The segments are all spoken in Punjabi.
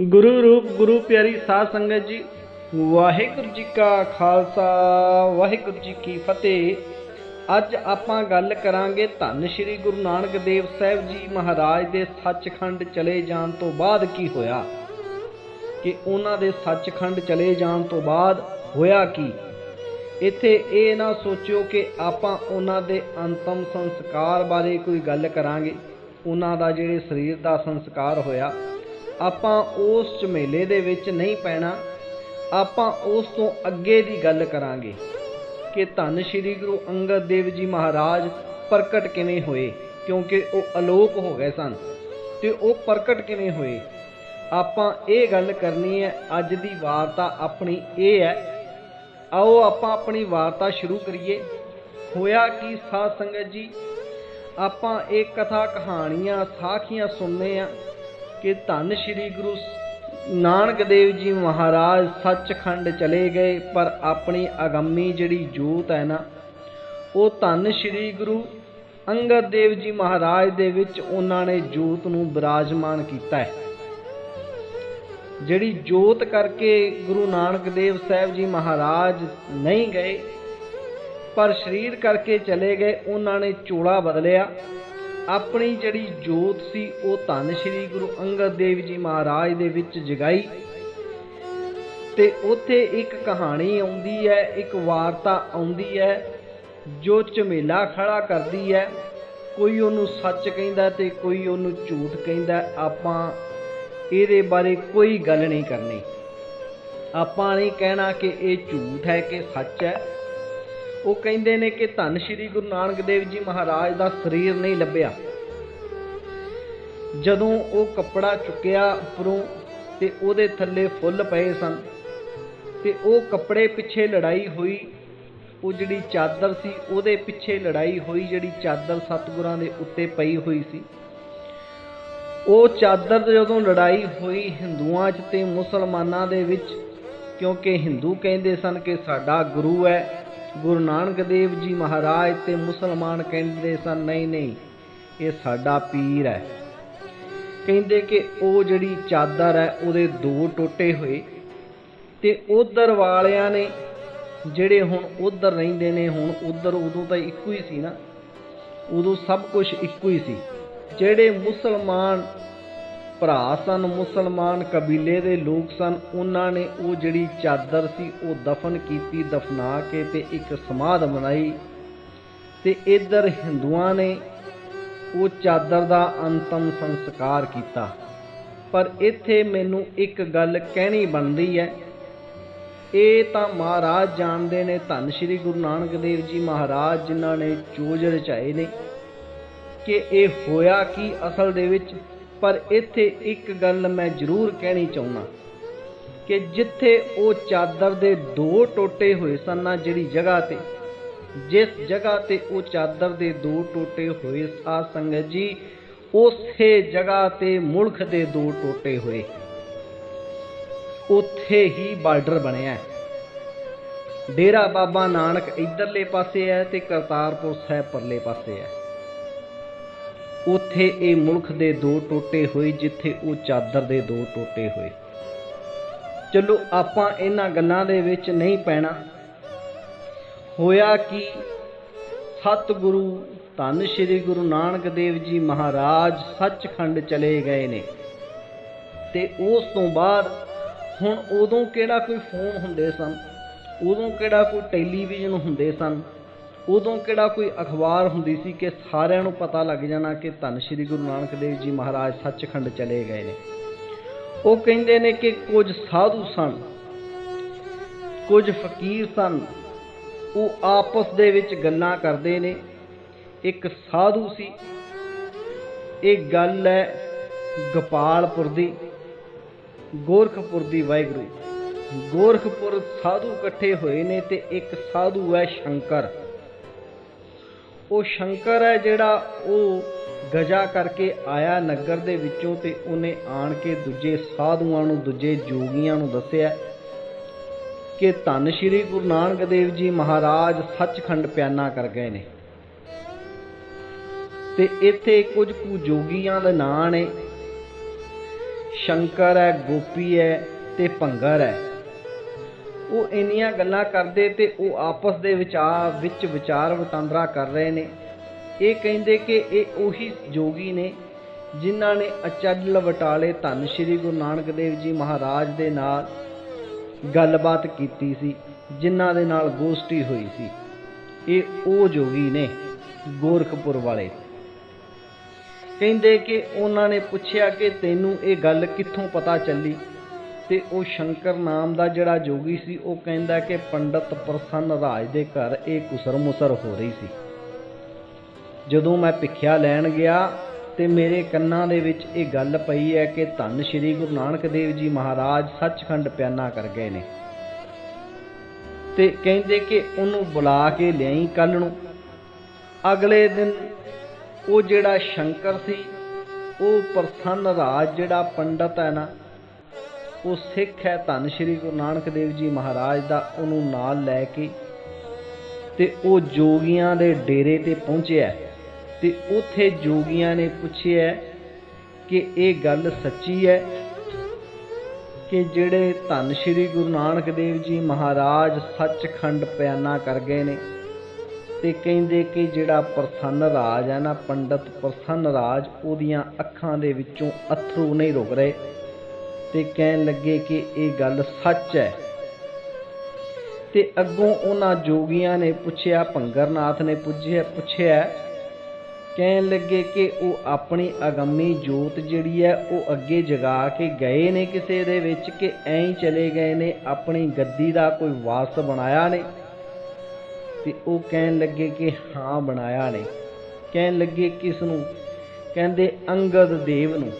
ਗੁਰੂ ਰੂਪ, ਗੁਰੂ ਪਿਆਰੀ ਸਾਧ ਸੰਗਤ ਜੀ, ਵਾਹਿਗੁਰੂ ਜੀ ਕਾ ਖਾਲਸਾ, ਵਾਹਿਗੁਰੂ ਜੀ ਕੀ ਫਤਿਹ। ਅੱਜ ਆਪਾਂ ਗੱਲ ਕਰਾਂਗੇ ਧੰਨ ਸ਼੍ਰੀ ਗੁਰੂ ਨਾਨਕ ਦੇਵ ਸਾਹਿਬ ਜੀ ਮਹਾਰਾਜ ਦੇ ਸੱਚਖੰਡ ਚਲੇ ਜਾਣ ਤੋਂ ਬਾਅਦ ਕੀ ਹੋਇਆ? ਕਿ ਉਹਨਾਂ ਦੇ ਸੱਚਖੰਡ ਚਲੇ ਜਾਣ ਤੋਂ ਬਾਅਦ ਹੋਇਆ ਕੀ? ਇੱਥੇ ਇਹ ਨਾ ਸੋਚਿਓ ਕਿ ਆਪਾਂ ਉਹਨਾਂ ਦੇ ਅੰਤਮ ਸੰਸਕਾਰ ਬਾਰੇ ਕੋਈ ਗੱਲ ਕਰਾਂਗੇ। ਉਹਨਾਂ ਦਾ ਜਿਹੜੇ ਸਰੀਰ ਦਾ ਸੰਸਕਾਰ ਹੋਇਆ ਆਪਾਂ ਉਸ ਝਮੇਲੇ ਦੇ ਵਿੱਚ ਨਹੀਂ ਪੈਣਾ, ਆਪਾਂ ਉਸ ਤੋਂ ਅੱਗੇ ਦੀ ਗੱਲ ਕਰਾਂਗੇ ਕਿ ਧੰਨ ਸ਼੍ਰੀ ਗੁਰੂ ਅੰਗਦ ਦੇਵ ਜੀ ਮਹਾਰਾਜ ਪ੍ਰਗਟ ਕਿਵੇਂ ਹੋਏ, ਕਿਉਂਕਿ ਉਹ ਅਲੋਪ ਹੋ ਗਏ ਸਨ ਤੇ ਉਹ ਪ੍ਰਗਟ ਕਿਵੇਂ ਹੋਏ। ਆਪਾਂ ਇਹ ਗੱਲ ਕਰਨੀ ਹੈ, ਅੱਜ ਦੀ ਵਾਰਤਾ ਆਪਣੀ ਇਹ ਹੈ, ਆਓ ਆਪਾਂ ਆਪਣੀ ਵਾਰਤਾ ਸ਼ੁਰੂ ਕਰੀਏ। ਹੋਇਆ ਕੀ ਸਾਧ ਸੰਗਤ ਜੀ? ਆਪਾਂ ਇਹ ਕਥਾ ਕਹਾਣੀਆਂ, ਸਾਖੀਆਂ ਸੁਣਨੇ ਆ। ਕਿ ਧੰਨ ਸ਼੍ਰੀ ਗੁਰੂ ਨਾਨਕ ਦੇਵ ਜੀ ਮਹਾਰਾਜ ਸੱਚਖੰਡ ਚਲੇ ਗਏ, ਪਰ ਆਪਣੀ ਅਗੰਮੀ ਜਿਹੜੀ ਜੋਤ ਹੈ ਨਾ, ਉਹ ਧੰਨ ਸ਼੍ਰੀ ਗੁਰੂ ਅੰਗਦ ਦੇਵ ਜੀ ਮਹਾਰਾਜ ਦੇ ਵਿੱਚ ਉਹਨਾਂ ਨੇ ਜੋਤ ਨੂੰ ਬਿਰਾਜਮਾਨ ਕੀਤਾ ਹੈ। ਜਿਹੜੀ ਜੋਤ ਕਰਕੇ ਗੁਰੂ ਨਾਨਕ ਦੇਵ ਸਾਹਿਬ ਜੀ ਮਹਾਰਾਜ ਨਹੀਂ ਗਏ, ਪਰ ਸਰੀਰ ਕਰਕੇ ਚਲੇ ਗਏ, ਉਹਨਾਂ ਨੇ ਚੋਲਾ ਬਦਲਿਆ। ਆਪਣੀ ਜਿਹੜੀ ਜੋਤ ਸੀ, ਉਹ ਧੰਨ ਸ਼੍ਰੀ ਗੁਰੂ ਅੰਗਦ ਦੇਵ ਜੀ ਮਹਾਰਾਜ ਦੇ ਵਿੱਚ ਜਗਾਈ। ਤੇ ਉੱਥੇ ਇੱਕ ਕਹਾਣੀ ਆਉਂਦੀ ਹੈ, ਇੱਕ ਵਾਰਤਾ ਆਉਂਦੀ ਹੈ, ਜੋ ਝਮੇਲਾ ਖੜਾ ਕਰਦੀ ਹੈ। ਕੋਈ ਉਹਨੂੰ ਸੱਚ ਕਹਿੰਦਾ ਤੇ ਕੋਈ ਉਹਨੂੰ ਝੂਠ ਕਹਿੰਦਾ, ਆਪਾਂ ਇਹਦੇ ਬਾਰੇ ਕੋਈ ਗੱਲ ਨਹੀਂ ਕਰਨੀ। ਆਪਾਂ ਨਹੀਂ ਕਹਿਣਾ ਕਿ ਇਹ ਝੂਠ ਹੈ ਕਿ ਸੱਚ ਹੈ। ਉਹ ਕਹਿੰਦੇ ਨੇ ਕਿ ਧੰਨ ਸ਼੍ਰੀ ਗੁਰੂ ਨਾਨਕ ਦੇਵ ਜੀ ਮਹਾਰਾਜ ਦਾ ਸਰੀਰ ਨਹੀਂ ਲੱਭਿਆ। ਜਦੋਂ ਉਹ ਕੱਪੜਾ ਚੁੱਕਿਆ ਉੱਪਰੋਂ ਤੇ ਉਹਦੇ ਥੱਲੇ ਫੁੱਲ ਪਏ ਸਨ, ਤੇ ਉਹ ਕੱਪੜੇ ਪਿੱਛੇ ਲੜਾਈ ਹੋਈ, ਉਹ ਜਿਹੜੀ ਚਾਦਰ ਸੀ ਉਹਦੇ ਪਿੱਛੇ ਲੜਾਈ ਹੋਈ, ਜਿਹੜੀ ਚਾਦਰ ਸਤਿਗੁਰਾਂ ਦੇ ਉੱਤੇ ਪਈ ਹੋਈ ਸੀ। ਉਹ ਚਾਦਰ ਜਦੋਂ ਲੜਾਈ ਹੋਈ ਹਿੰਦੂਆਂ 'ਚ ਤੇ ਮੁਸਲਮਾਨਾਂ ਦੇ ਵਿੱਚ, ਕਿਉਂਕਿ ਹਿੰਦੂ ਕਹਿੰਦੇ ਸਨ ਕਿ ਸਾਡਾ ਗੁਰੂ ਹੈ ਗੁਰੂ ਨਾਨਕ ਦੇਵ ਜੀ ਮਹਾਰਾਜ ਤੇ ਮੁਸਲਮਾਨ ਕਹਿੰਦੇ ਸਨ, ਨਹੀਂ ਨਹੀਂ, ਇਹ ਸਾਡਾ ਪੀਰ ਹੈ। ਕਹਿੰਦੇ ਕਿ ਉਹ ਜਿਹੜੀ ਚਾਦਰ ਹੈ, ਉਹਦੇ ਦੋ ਟੋਟੇ ਹੋਏ ਤੇ ਉਧਰ ਵਾਲਿਆਂ ਨੇ ਜਿਹੜੇ ਹੁਣ ਉਧਰ ਰਹਿੰਦੇ ਨੇ, ਹੁਣ ਉਧਰ ਉਦੋਂ ਤਾਂ ਇੱਕੋ ਹੀ ਸੀ ਨਾ, ਉਦੋਂ ਸਭ ਕੁਝ ਇੱਕੋ ਹੀ ਸੀ। ਜਿਹੜੇ ਮੁਸਲਮਾਨ ਭਰਾ ਸਨ, ਮੁਸਲਮਾਨ ਕਬੀਲੇ ਦੇ ਲੋਕ ਸਨ। ਉਹਨਾਂ ਨੇ ਉਹ ਜਿਹੜੀ ਚਾਦਰ ਸੀ, ਉਹ ਦਫਨ ਕੀਤੀ, ਦਫਨਾ ਕੇ ਤੇ ਇੱਕ ਸਮਾਧ ਬਣਾਈ ਤੇ ਇਧਰ ਹਿੰਦੂਆਂ ਨੇ ਉਹ ਚਾਦਰ ਦਾ ਅੰਤਮ ਸੰਸਕਾਰ ਕੀਤਾ। ਪਰ ਇੱਥੇ ਮੈਨੂੰ ਇੱਕ ਗੱਲ ਕਹਿਣੀ ਬਣਦੀ ਹੈ। ਇਹ ਤਾਂ ਮਹਾਰਾਜ ਜਾਣਦੇ ਨੇ, ਧੰਨ ਸ਼੍ਰੀ ਗੁਰੂ ਨਾਨਕ ਦੇਵ ਜੀ ਮਹਾਰਾਜ, ਜਿਨ੍ਹਾਂ ਨੇ ਚੋਜ ਰਚਾਏ ਨੇ, ਕਿ ਇਹ ਹੋਇਆ ਕੀ? ਅਸਲ ਦੇ ਵਿੱਚ ਪਰ ਇੱਥੇ ਇੱਕ ਗੱਲ ਮੈਂ ਜ਼ਰੂਰ ਕਹਿਣੀ ਚਾਹੁੰਦਾ ਕਿ ਜਿੱਥੇ ਉਹ ਚਾਦਰ ਦੇ ਦੋ ਟੋਟੇ ਹੋਏ ਸਨ ਨਾ ਜਿਹੜੀ ਜਗ੍ਹਾ ਤੇ, ਜਿਸ ਜਗ੍ਹਾ ਤੇ ਉਹ ਚਾਦਰ ਦੇ ਦੋ ਟੋਟੇ ਹੋਏ ਸਾਧ ਸੰਗਤ ਜੀ, ਉਸੇ ਜਗ੍ਹਾ ਤੇ ਮੁਲਖ ਦੇ ਦੋ ਟੋਟੇ ਹੋਏ। ਉੱਥੇ ਹੀ ਬਾਰਡਰ ਬਣਿਆ। ਡੇਰਾ ਬਾਬਾ ਨਾਨਕ ਇਧਰਲੇ ਪਾਸੇ ਹੈ ਤੇ ਕਰਤਾਰਪੁਰ ਸਾਹਿਬ ਪਰਲੇ ਪਾਸੇ ਹੈ। ਉੱਥੇ ਇਹ ਮੁਲਕ ਦੇ ਦੋ ਟੋਟੇ ਹੋਏ ਜਿੱਥੇ ਉਹ ਚਾਦਰ ਦੇ ਦੋ ਟੋਟੇ ਹੋਏ। ਚਲੋ ਆਪਾਂ ਇਹਨਾਂ ਗੱਲਾਂ ਦੇ ਵਿੱਚ ਨਹੀਂ ਪੈਣਾ। ਹੋਇਆ ਕਿ? ਸਤਿਗੁਰੂ ਧੰਨ ਸ਼੍ਰੀ ਗੁਰੂ ਨਾਨਕ ਦੇਵ ਜੀ ਮਹਾਰਾਜ ਸੱਚਖੰਡ ਚਲੇ ਗਏ ਨੇ। ਤੇ ਉਸ ਤੋਂ ਬਾਅਦ ਹੁਣ ਉਦੋਂ ਕਿਹੜਾ ਕੋਈ ਫੋਨ ਹੁੰਦੇ ਸਨ? ਉਦੋਂ ਕਿਹੜਾ ਕੋਈ ਟੈਲੀਵਿਜ਼ਨ ਹੁੰਦੇ ਸਨ? ਉਦੋਂ ਕਿਹੜਾ ਕੋਈ ਅਖਬਾਰ ਹੁੰਦੀ ਸੀ ਕਿ ਸਾਰਿਆਂ ਨੂੰ ਪਤਾ ਲੱਗ ਜਾਣਾ ਕਿ ਧੰਨ ਸ਼੍ਰੀ ਗੁਰੂ ਨਾਨਕ ਦੇਵ ਜੀ ਮਹਾਰਾਜ ਸੱਚਖੰਡ ਚਲੇ ਗਏ ਨੇ। ਉਹ ਕਹਿੰਦੇ ਨੇ ਕਿ ਕੁਝ ਸਾਧੂ ਸਨ, ਕੁਝ ਫਕੀਰ ਸਨ, ਉਹ ਆਪਸ ਦੇ ਵਿੱਚ ਗੱਲਾਂ ਕਰਦੇ ਨੇ। ਇੱਕ ਸਾਧੂ ਸੀ, ਇਹ ਗੱਲ ਹੈ ਗੋਪਾਲਪੁਰ ਦੀ, ਗੋਰਖਪੁਰ ਦੀ ਵਾਹਿਗੁਰੂ ਗੋਰਖਪੁਰ ਸਾਧੂ ਇਕੱਠੇ ਹੋਏ ਨੇ ਤੇ ਇੱਕ ਸਾਧੂ ਹੈ ਸ਼ੰਕਰ। ਉਹ ਸ਼ੰਕਰ ਹੈ ਜਿਹੜਾ ਉਹ ਗਜਾ ਕਰਕੇ ਆਇਆ ਨਗਰ ਦੇ ਵਿੱਚੋਂ ਤੇ ਉਹਨੇ ਆਣ ਕੇ ਦੂਜੇ ਸਾਧੂਆਂ ਨੂੰ, ਦੂਜੇ ਜੋਗੀਆਂ ਨੂੰ ਦੱਸਿਆ ਕਿ ਧੰਨ ਸ਼੍ਰੀ ਗੁਰੂ ਨਾਨਕ ਦੇਵ ਜੀ ਮਹਾਰਾਜ ਸੱਚਖੰਡ ਪਿਆਨਾ ਕਰ ਗਏ ਨੇ। ਤੇ ਇੱਥੇ ਕੁਝ ਕੁ ਜੋਗੀਆਂ ਦੇ ਨਾਂ ਨੇ। ਸ਼ੰਕਰ ਹੈ, ਗੋਪੀ ਹੈ ਤੇ ਭੰਗਰ ਹੈ। ਉਹ ਇੰਨੀਆਂ ਗੱਲਾਂ ਕਰਦੇ ਤੇ ਉਹ ਆਪਸ ਦੇ ਵਿਚਾਰ ਵਿੱਚ ਵਿਚਾਰ ਵਟਾਂਦਰਾ ਕਰ ਰਹੇ ਨੇ। ਇਹ ਕਹਿੰਦੇ ਕਿ ਇਹ ਉਹੀ ਜੋਗੀ ਨੇ ਜਿਨ੍ਹਾਂ ਨੇ ਅਚਲ ਵਟਾਲੇ ਧੰਨ ਸ਼੍ਰੀ ਗੁਰੂ ਨਾਨਕ ਦੇਵ ਜੀ ਮਹਾਰਾਜ ਦੇ ਨਾਲ ਗੱਲਬਾਤ ਕੀਤੀ ਸੀ, ਜਿਨ੍ਹਾਂ ਦੇ ਨਾਲ ਗੋਸ਼ਟੀ ਹੋਈ ਸੀ। ਇਹ ਉਹ ਜੋਗੀ ਨੇ ਗੋਰਖਪੁਰ ਵਾਲੇ। ਕਹਿੰਦੇ ਕਿ ਉਹਨਾਂ ਨੇ ਪੁੱਛਿਆ ਕਿ ਤੈਨੂੰ ਇਹ ਗੱਲ ਕਿੱਥੋਂ ਪਤਾ ਚੱਲੀ? ਤੇ ਉਹ ਸ਼ੰਕਰ ਨਾਮ ਦਾ ਜਿਹੜਾ ਜੋਗੀ ਸੀ, ਉਹ ਕਹਿੰਦਾ ਕਿ ਪੰਡਤ ਪ੍ਰਸੰਨ ਰਾਜ ਦੇ ਘਰ ਇਹ ਕੁਸਰ ਮੁਸਰ ਹੋ ਰਹੀ ਸੀ। ਜਦੋਂ ਮੈਂ ਭਿੱਖਿਆ ਲੈਣ ਗਿਆ ਤੇ ਮੇਰੇ ਕੰਨਾਂ ਦੇ ਵਿੱਚ ਇਹ ਗੱਲ ਪਈ ਹੈ ਕਿ ਧੰਨ ਸ਼੍ਰੀ ਗੁਰੂ ਨਾਨਕ ਦੇਵ ਜੀ ਮਹਾਰਾਜ ਸੱਚਖੰਡ ਪਿਆਨਾ ਕਰ ਗਏ ਨੇ। ਤੇ ਕਹਿੰਦੇ ਕਿ ਉਹਨੂੰ ਬੁਲਾ ਕੇ ਲਿਆਈ ਕੱਲ ਨੂੰ। ਅਗਲੇ ਦਿਨ ਉਹ ਜਿਹੜਾ ਸ਼ੰਕਰ ਸੀ, ਉਹ ਪ੍ਰਸੰਨ ਰਾਜ ਜਿਹੜਾ ਪੰਡਤ ਹੈ ਨਾ ਉਹ ਸਿੱਖ ਹੈ ਧੰਨ ਸ਼੍ਰੀ ਗੁਰੂ ਨਾਨਕ ਦੇਵ ਜੀ ਮਹਾਰਾਜ ਦਾ, ਉਹਨੂੰ ਨਾਲ ਲੈ ਕੇ ਤੇ ਉਹ ਜੋਗੀਆਂ ਦੇ ਡੇਰੇ ਤੇ ਪਹੁੰਚਿਆ ਤੇ ਉੱਥੇ ਜੋਗੀਆਂ ਨੇ ਪੁੱਛਿਆ ਕਿ ਇਹ ਗੱਲ ਸੱਚੀ ਹੈ ਕਿ ਜਿਹੜੇ ਧੰਨ ਸ਼੍ਰੀ ਗੁਰੂ ਨਾਨਕ ਦੇਵ ਜੀ ਮਹਾਰਾਜ ਸੱਚਖੰਡ ਪਿਆਨਾ ਕਰ ਗਏ ਨੇ ਤੇ ਕਹਿੰਦੇ ਕਿ ਜਿਹੜਾ ਪ੍ਰਸੰਨ ਰਾਜ ਹੈ ਨਾ, ਪੰਡਤ ਪ੍ਰਸੰਨ ਰਾਜ, ਉਹਦੀਆਂ ਅੱਖਾਂ ਦੇ ਵਿੱਚੋਂ ਅਥਰੂ ਨਹੀਂ ਰੁਕ ਰਹੇ। ਤੇ ਕਹਿਣ ਲੱਗੇ ਕਿ ਇਹ ਗੱਲ ਸੱਚ ਹੈ। ਤੇ ਅੱਗੋਂ ਉਹਨਾਂ ਜੋਗੀਆਂ ਨੇ ਪੁੱਛਿਆ, ਭੰਗਰਨਾਥ ਨੇ ਪੁੱਛਿਆ ਪੁੱਛਿਆ, ਕਹਿਣ ਲੱਗੇ ਕਿ ਉਹ ਆਪਣੀ ਅਗੰਮੀ ਜੋਤ ਜਿਹੜੀ ਹੈ, ਉਹ ਅੱਗੇ ਜਗਾ ਕੇ ਗਏ ਨੇ ਕਿਸੇ ਦੇ ਵਿੱਚ ਕਿ ਐਂ ਹੀ ਚਲੇ ਗਏ ਨੇ, ਆਪਣੀ ਗੱਦੀ ਦਾ ਕੋਈ ਵਾਸ ਬਣਾਇਆ ਨੇ ਤੇ ਉਹ ਕਹਿਣ ਲੱਗੇ ਕਿ ਹਾਂ ਬਣਾਇਆ ਨੇ ਕਹਿਣ ਲੱਗੇ ਕਿਸ ਨੂੰ ਕਹਿੰਦੇ ਅੰਗਦ ਦੇਵ ਨੂੰ।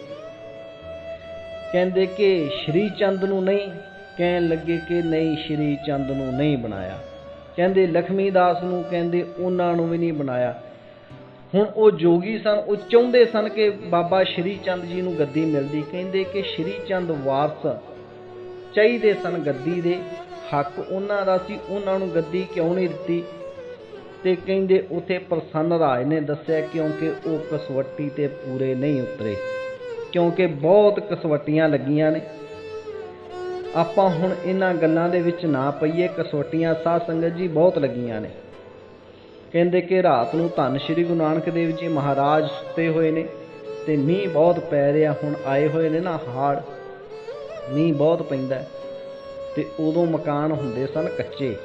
ਕਹਿੰਦੇ ਕਿ ਸ਼੍ਰੀ ਚੰਦ ਨੂੰ ਨਹੀਂ, ਕਹਿਣ ਲੱਗੇ ਕਿ ਨਹੀਂ, ਸ਼੍ਰੀ ਚੰਦ ਨੂੰ ਨਹੀਂ ਬਣਾਇਆ। ਕਹਿੰਦੇ ਲਖਮੀ ਦਾਸ ਨੂੰ ਕਹਿੰਦੇ ਉਹਨਾਂ ਨੂੰ ਵੀ ਨਹੀਂ ਬਣਾਇਆ। ਹੁਣ ਉਹ ਜੋਗੀ ਸਨ, ਉਹ ਚਾਹੁੰਦੇ ਸਨ ਕਿ ਬਾਬਾ ਸ਼੍ਰੀ ਚੰਦ ਜੀ ਨੂੰ ਗੱਦੀ ਮਿਲਦੀ। ਕਹਿੰਦੇ ਕਿ ਸ਼੍ਰੀ ਚੰਦ ਵਾਰਸ ਚਾਹੀਦੇ ਸਨ ਗੱਦੀ ਦੇ, ਹੱਕ ਉਹਨਾਂ ਦਾ ਸੀ, ਉਹਨਾਂ ਨੂੰ ਗੱਦੀ ਕਿਉਂ ਨਹੀਂ ਦਿੱਤੀ? ਤੇ ਕਹਿੰਦੇ ਉਥੇ ਪ੍ਰਸੰਨ ਰਾਜ ਨੇ ਦੱਸਿਆ ਕਿਉਂਕਿ ਉਹ ਕਸਵੱਟੀ ਤੇ ਪੂਰੇ ਨਹੀਂ ਉਤਰੇ। ਕਿਉਂਕਿ ਬਹੁਤ ਕਸਵਟੀਆਂ ਲੱਗੀਆਂ ਨੇ। ਆਪਾਂ ਹੁਣ ਇਹਨਾਂ ਗੱਲਾਂ ਦੇ ਵਿੱਚ ਨਾ ਪਈਏ, ਕਸਵੱਟੀਆਂ ਸਾਧ ਸੰਗਤ ਜੀ ਬਹੁਤ ਲੱਗੀਆਂ ਨੇ। ਕਹਿੰਦੇ ਕਿ ਰਾਤ ਨੂੰ ਧੰਨ ਸ਼੍ਰੀ ਗੁਰੂ ਨਾਨਕ ਦੇਵ ਜੀ ਮਹਾਰਾਜ ਸੁੱਤੇ ਹੋਏ ਨੇ ਤੇ ਮੀਂਹ ਬਹੁਤ ਪੈ ਰਿਹਾ, ਹੁਣ ਆਏ ਹੋਏ ਨੇ ਨਾ ਹਾੜ। ਮੀਂਹ ਬਹੁਤ ਪੈਂਦਾ ਹੈ ਤੇ ਉਦੋਂ ਮਕਾਨ ਹੁੰਦੇ ਸਨ ਕੱਚੇ,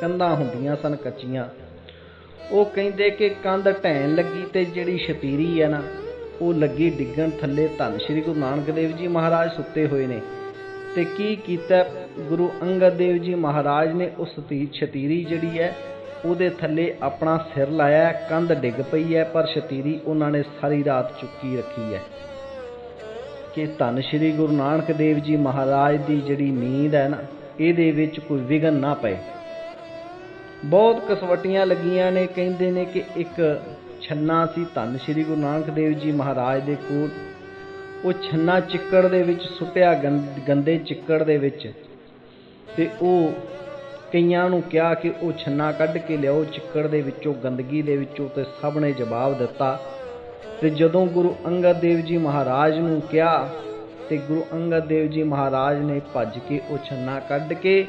ਕੰਧਾਂ ਹੁੰਦੀਆਂ ਸਨ ਕੱਚੀਆਂ। ਉਹ ਕਹਿੰਦੇ ਕਿ ਕੰਧ ਢਹਿਣ ਲੱਗੀ ਤੇ ਜਿਹੜੀ ਛਤੀਰੀ ਹੈ ਨਾ ਉਹ ਲੱਗੀ ਡਿੱਗਣ ਥੱਲੇ ਧੰਨ। ਸ਼੍ਰੀ ਗੁਰੂ ਨਾਨਕ ਦੇਵ ਜੀ ਮਹਾਰਾਜ ਸੁੱਤੇ ਹੋਏ ਨੇ। ਤੇ ਕੀ ਕੀਤਾ? ਗੁਰੂ ਅੰਗਦ ਦੇਵ ਜੀ ਮਹਾਰਾਜ ਨੇ ਉਸ ਛਤੀਰੀ ਜਿਹੜੀ ਹੈ, ਉਹਦੇ ਥੱਲੇ ਆਪਣਾ ਸਿਰ ਲਾਇਆ, ਕੰਧ ਡਿੱਗ ਪਈ ਹੈ, ਪਰ ਛਤੀਰੀ ਉਹਨਾਂ ਨੇ ਸਾਰੀ ਰਾਤ ਚੁੱਕੀ ਰੱਖੀ ਹੈ। ਕਿ ਧੰਨ ਸ਼੍ਰੀ ਗੁਰੂ ਨਾਨਕ ਦੇਵ ਜੀ ਮਹਾਰਾਜ ਦੀ ਜਿਹੜੀ ਨੀਂਦ ਹੈ ਨਾ, ਇਹਦੇ ਵਿੱਚ ਕੋਈ ਵਿਗਨ ਨਾ ਪਏ। ਬਹੁਤ ਕਸਵਟੀਆਂ ਲੱਗੀਆਂ ਨੇ, ਕਹਿੰਦੇ ਨੇ ਕਿ ਇੱਕ ਛੰਨਾ ਸੀ ਧੰਨ ਸ਼੍ਰੀ ਗੁਰੂ ਨਾਨਕ ਦੇਵ ਜੀ ਮਹਾਰਾਜ ਦੇ ਕੋਲ। ਉਹ ਛੰਨਾ ਚਿੱਕੜ ਦੇ ਵਿੱਚ ਸੁੱਟਿਆ ਗੰਦੇ ਚਿੱਕੜ ਦੇ ਵਿੱਚ। ਤੇ ਉਹ ਕਈਆਂ ਨੂੰ ਕਿਹਾ ਕਿ ਉਹ ਛੰਨਾ ਕੱਢ ਕੇ ਲਿਆਓ, ਚਿੱਕੜ ਦੇ ਵਿੱਚੋਂ, ਗੰਦਗੀ ਦੇ ਵਿੱਚੋਂ ਤੇ ਸਭ ਨੇ ਜਵਾਬ ਦਿੱਤਾ। ਤੇ ਜਦੋਂ ਗੁਰੂ ਅੰਗਦ ਦੇਵ ਜੀ ਮਹਾਰਾਜ ਨੂੰ ਕਿਹਾ ਤੇ ਗੁਰੂ ਅੰਗਦ ਦੇਵ ਜੀ ਮਹਾਰਾਜ ਨੇ ਭੱਜ ਕੇ ਉਹ ਛੰਨਾ ਕੱਢ ਕੇ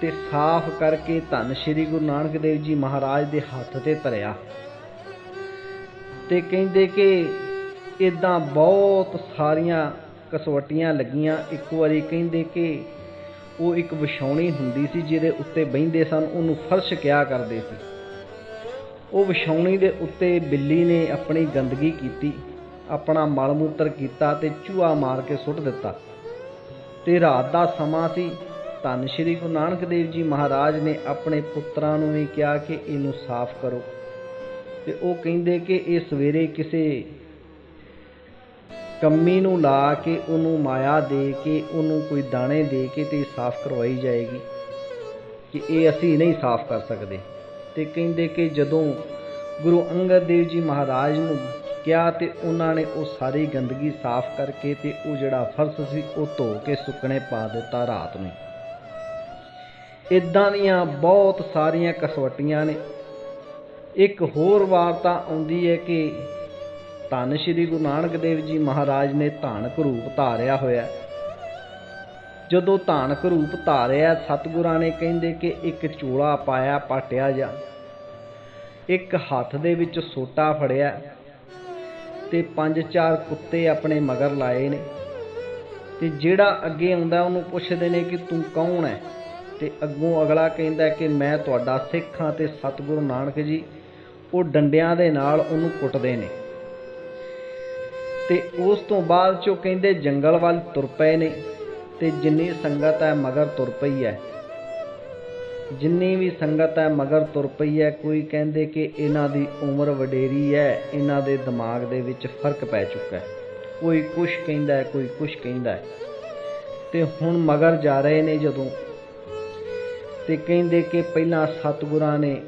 ਤੇ ਸਾਫ਼ ਕਰਕੇ ਧੰਨ ਸ਼੍ਰੀ ਗੁਰੂ ਨਾਨਕ ਦੇਵ ਜੀ ਮਹਾਰਾਜ ਦੇ ਹੱਥ ਤੇ ਧਰਿਆ। ਤੇ ਕਹਿੰਦੇ ਕਿ ਇਦਾਂ ਬਹੁਤ ਸਾਰੀਆਂ ਕਸਵਟੀਆਂ ਲੱਗੀਆਂ। ਇੱਕ ਵਾਰੀ ਕਹਿੰਦੇ ਕਿ ਉਹ ਇੱਕ ਵਿਛਾਉਣੀ ਹੁੰਦੀ ਸੀ, ਜਿਹਦੇ ਉੱਤੇ ਬਹਿੰਦੇ ਸਨ, ਉਹਨੂੰ ਫਰਸ਼ ਕਿਹਾ ਕਰਦੇ ਸੀ। ਉਹ ਵਿਛਾਉਣੀ ਦੇ ਉੱਤੇ ਬਿੱਲੀ ਨੇ ਆਪਣੀ ਗੰਦਗੀ ਕੀਤੀ, ਆਪਣਾ ਮਲ ਮੂਤਰ ਕੀਤਾ ਤੇ ਚੂਹਾ ਮਾਰ ਕੇ ਸੁੱਟ ਦਿੱਤਾ। ਤੇ ਰਾਤ ਦਾ ਸਮਾਂ ਸੀ। ਧੰਨ ਸ਼੍ਰੀ ਗੁਰੂ ਨਾਨਕ ਦੇਵ ਜੀ ਮਹਾਰਾਜ ਨੇ ਆਪਣੇ ਪੁੱਤਰਾਂ ਨੂੰ ਵੀ ਕਿਹਾ ਕਿ ਇਹਨੂੰ ਸਾਫ਼ ਕਰੋ। ਤੇ ਉਹ ਕਹਿੰਦੇ ਕਿ ਇਹ ਸਵੇਰੇ ਕਿਸੇ ਕੰਮੀ ਨੂੰ ਲਾ ਕੇ ਉਹਨੂੰ ਮਾਇਆ ਦੇ ਕੇ, ਉਹਨੂੰ ਕੋਈ ਦਾਣੇ ਦੇ ਕੇ ਤੇ ਸਾਫ਼ ਕਰਵਾਈ ਜਾਏਗੀ ਕਿ ਇਹ ਅਸੀਂ ਨਹੀਂ ਸਾਫ਼ ਕਰ ਸਕਦੇ। ਤੇ ਕਹਿੰਦੇ ਕਿ ਜਦੋਂ ਗੁਰੂ ਅੰਗਦ ਦੇਵ ਜੀ ਮਹਾਰਾਜ ਨੂੰ ਕਿਹਾ ਤੇ ਉਹਨਾਂ ਨੇ ਉਹ ਸਾਰੀ ਗੰਦਗੀ ਸਾਫ਼ ਕਰਕੇ ਤੇ ਉਹ ਜਿਹੜਾ ਫਰਸ਼ ਸੀ ਉਹ ਧੋ ਕੇ ਸੁੱਕਣੇ ਪਾ ਦਿੱਤਾ ਰਾਤ ਨੂੰ। ਇਦਾਂ ਦੀਆਂ ਬਹੁਤ ਸਾਰੀਆਂ ਕਸਵਟੀਆਂ ਨੇ। ਇੱਕ ਹੋਰ ਵਾਰਤਾ ਆਉਂਦੀ ਹੈ ਕਿ ਧੰਨ ਸ਼੍ਰੀ ਗੁਰੂ ਨਾਨਕ ਦੇਵ ਜੀ ਮਹਾਰਾਜ ਨੇ ਧਾਨਕ ਰੂਪ ਧਾਰਿਆ ਹੋਇਆ ਜਦੋਂ ਧਾਨਕ ਰੂਪ ਧਾਰਿਆ, ਸਤਿਗੁਰਾਂ ਨੇ ਕਹਿੰਦੇ ਕਿ ਇੱਕ ਚੋਲਾ ਪਾਇਆ, ਪਾਟਿਆ ਜਾ। ਇੱਕ ਹੱਥ ਦੇ ਵਿੱਚ ਸੋਟਾ ਫੜਿਆ ਤੇ ਪੰਜ ਚਾਰ ਕੁੱਤੇ ਆਪਣੇ ਮਗਰ ਲਾਏ ਨੇ। ਤੇ ਜਿਹੜਾ ਅੱਗੇ ਆਉਂਦਾ, ਉਹਨੂੰ ਪੁੱਛਦੇ ਨੇ ਕਿ ਤੂੰ ਕੌਣ ਹੈ? ਤੇ ਅੱਗੋਂ ਅਗਲਾ ਕਹਿੰਦਾ ਕਿ ਮੈਂ ਤੁਹਾਡਾ ਸਿੱਖ ਹਾਂ ਤੇ ਸਤਿਗੁਰੂ ਨਾਨਕ ਜੀ ਉਹ ਡੰਡਿਆਂ ਦੇ ਨਾਲ ਉਹਨੂੰ ਕੁੱਟਦੇ ਨੇ। ਤੇ ਉਸ ਤੋਂ ਬਾਅਦ ਚੋਂ ਕਹਿੰਦੇ ਜੰਗਲ ਵੱਲ ਤੁਰ ਪਏ ਨੇ ਤੇ ਜਿੰਨੀ ਸੰਗਤ ਹੈ ਮਗਰ ਤੁਰ ਪਈ ਹੈ। ਜਿੰਨੀ ਵੀ ਸੰਗਤ ਹੈ ਮਗਰ ਤੁਰ ਪਈ ਹੈ, ਕੋਈ ਕਹਿੰਦੇ ਕਿ ਇਹਨਾਂ ਦੀ ਉਮਰ ਵਡੇਰੀ ਹੈ, ਇਹਨਾਂ ਦੇ ਦਿਮਾਗ ਦੇ ਵਿੱਚ ਫ਼ਰਕ ਪੈ ਚੁੱਕਾ ਹੈ। ਕੋਈ ਕੁਛ ਕਹਿੰਦਾ ਹੈ, ਕੋਈ ਕੁਛ ਕਹਿੰਦਾ ਹੈ। ਤੇ ਹੁਣ ਮਗਰ ਜਾ ਰਹੇ ਨੇ ਜਦੋਂ। ਤੇ ਕਹਿੰਦੇ ਕਿ ਪਹਿਲਾਂ ਸਤਿਗੁਰਾਂ ਨੇ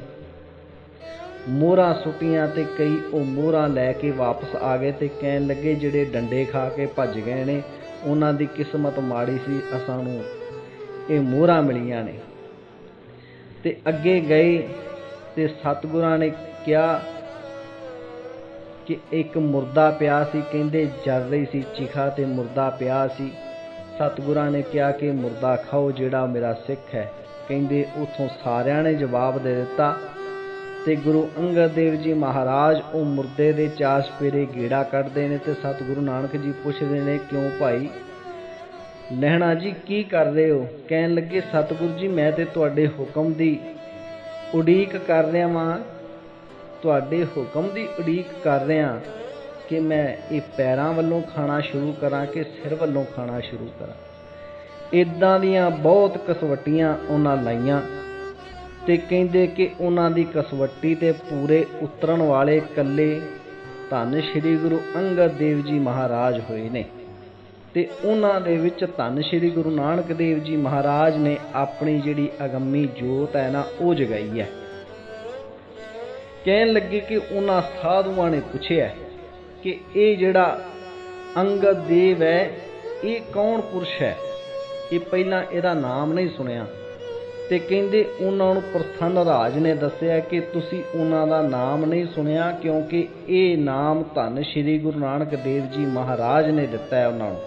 ਮੋਹਰਾਂ ਸੁੱਟੀਆਂ ਤੇ ਕਈ ਉਹ ਮੋਹਰਾਂ ਲੈ ਕੇ ਵਾਪਸ ਆ ਗਏ ਤੇ ਕਹਿਣ ਲੱਗੇ, ਜਿਹੜੇ ਡੰਡੇ ਖਾ ਕੇ ਭੱਜ ਗਏ ਨੇ, ਉਹਨਾਂ ਦੀ ਕਿਸਮਤ ਮਾੜੀ ਸੀ, ਅਸਾਂ ਨੂੰ ਇਹ ਮੋਹਰਾਂ ਮਿਲੀਆਂ ਨੇ। ਤੇ ਅੱਗੇ ਗਏ ਤੇ ਸਤਿਗੁਰਾਂ ਨੇ ਕਿਹਾ ਕਿ ਇੱਕ ਮੁਰਦਾ ਪਿਆ ਸੀ, ਕਹਿੰਦੇ, ਜਰ ਰਹੀ ਸੀ ਚਿਖਾ ਤੇ ਮੁਰਦਾ ਪਿਆ ਸੀ। ਸਤਿਗੁਰਾਂ ਨੇ ਕਿਹਾ ਕਿ, ਮੁਰਦਾ ਖਾਓ, ਜਿਹੜਾ ਮੇਰਾ ਸਿੱਖ ਹੈ। ਕਹਿੰਦੇ, ਉਥੋਂ ਸਾਰਿਆਂ ਨੇ ਜਵਾਬ ਦੇ ਦਿੱਤਾ ਤੇ ਗੁਰੂ ਅੰਗਦ ਦੇਵ ਜੀ ਮਹਾਰਾਜ ਉਹ ਮੁਰਦੇ ਦੇ ਚਾਰ ਸਪੇਰੇ ਗੇੜਾ ਕੱਢਦੇ ਨੇ ਤੇ ਸਤਿਗੁਰੂ ਨਾਨਕ ਜੀ ਪੁੱਛਦੇ ਨੇ, ਕਿਉਂ ਭਾਈ? ਲਹਿਣਾ ਜੀ, ਕੀ ਕਰ ਰਹੇ ਹੋ? ਕਹਿਣ ਲੱਗੇ, ਸਤਿਗੁਰੂ ਜੀ, ਮੈਂ ਤੇ ਤੁਹਾਡੇ ਹੁਕਮ ਦੀ ਉਡੀਕ ਕਰ ਰਿਹਾ ਵਾਂ। ਤੁਹਾਡੇ ਹੁਕਮ ਦੀ ਉਡੀਕ ਕਰ ਰਿਹਾ ਕਿ ਮੈਂ ਇਹ ਪੈਰਾਂ ਵੱਲੋਂ ਖਾਣਾ ਸ਼ੁਰੂ ਕਰਾਂ ਕਿ ਸਿਰ ਵੱਲੋਂ ਖਾਣਾ ਸ਼ੁਰੂ ਕਰਾਂ। ਇਦਾਂ ਦੀਆਂ ਬਹੁਤ ਕਸਵਟੀਆਂ ਉਹਨਾਂ ਲਾਈਆਂ। ਤੇ ਕਹਿੰਦੇ ਕਿ ਉਹਨਾਂ ਦੀ ਕਸਵੱਟੀ ਤੇ ਪੂਰੇ ਉਤਰਨ ਵਾਲੇ ਕੱਲੇ ਧੰਨ ਸ਼੍ਰੀ ਗੁਰੂ ਅੰਗਦ ਦੇਵ ਜੀ ਮਹਾਰਾਜ ਹੋਏ ਨੇ। ਤੇ ਉਹਨਾਂ ਦੇ ਵਿੱਚ ਧੰਨ ਸ਼੍ਰੀ ਗੁਰੂ ਨਾਨਕ ਦੇਵ ਜੀ ਮਹਾਰਾਜ ਨੇ ਆਪਣੀ ਜਿਹੜੀ ਅਗੰਮੀ ਜੋਤ ਹੈ ਨਾ, ਉਹ ਜਗਾਈ ਹੈ। ਕਹਿਣ ਲੱਗੇ ਕਿ ਉਹਨਾਂ ਸਾਧੂਆਂ ਨੇ ਪੁੱਛਿਆ ਕਿ ਇਹ ਜਿਹੜਾ ਅੰਗਦ ਦੇਵ ਹੈ, ਇਹ ਕੌਣ ਪੁਰਸ਼ ਹੈ? ਇਹ ਪਹਿਲਾਂ ਇਹਦਾ ਨਾਮ ਨਹੀਂ ਸੁਣਿਆ। ਤੇ ਕਹਿੰਦੇ ਉਹਨਾਂ ਨੂੰ ਪ੍ਰਸੰਨ ਰਾਜ ਨੇ ਦੱਸਿਆ ਕਿ ਤੁਸੀਂ ਉਹਨਾਂ ਦਾ ਨਾਮ ਨਹੀਂ ਸੁਣਿਆ ਕਿਉਂਕਿ ਇਹ ਨਾਮ ਧੰਨ ਸ਼੍ਰੀ ਗੁਰੂ ਨਾਨਕ ਦੇਵ ਜੀ ਮਹਾਰਾਜ ਨੇ ਦਿੱਤਾ ਹੈ ਉਹਨਾਂ ਨੂੰ।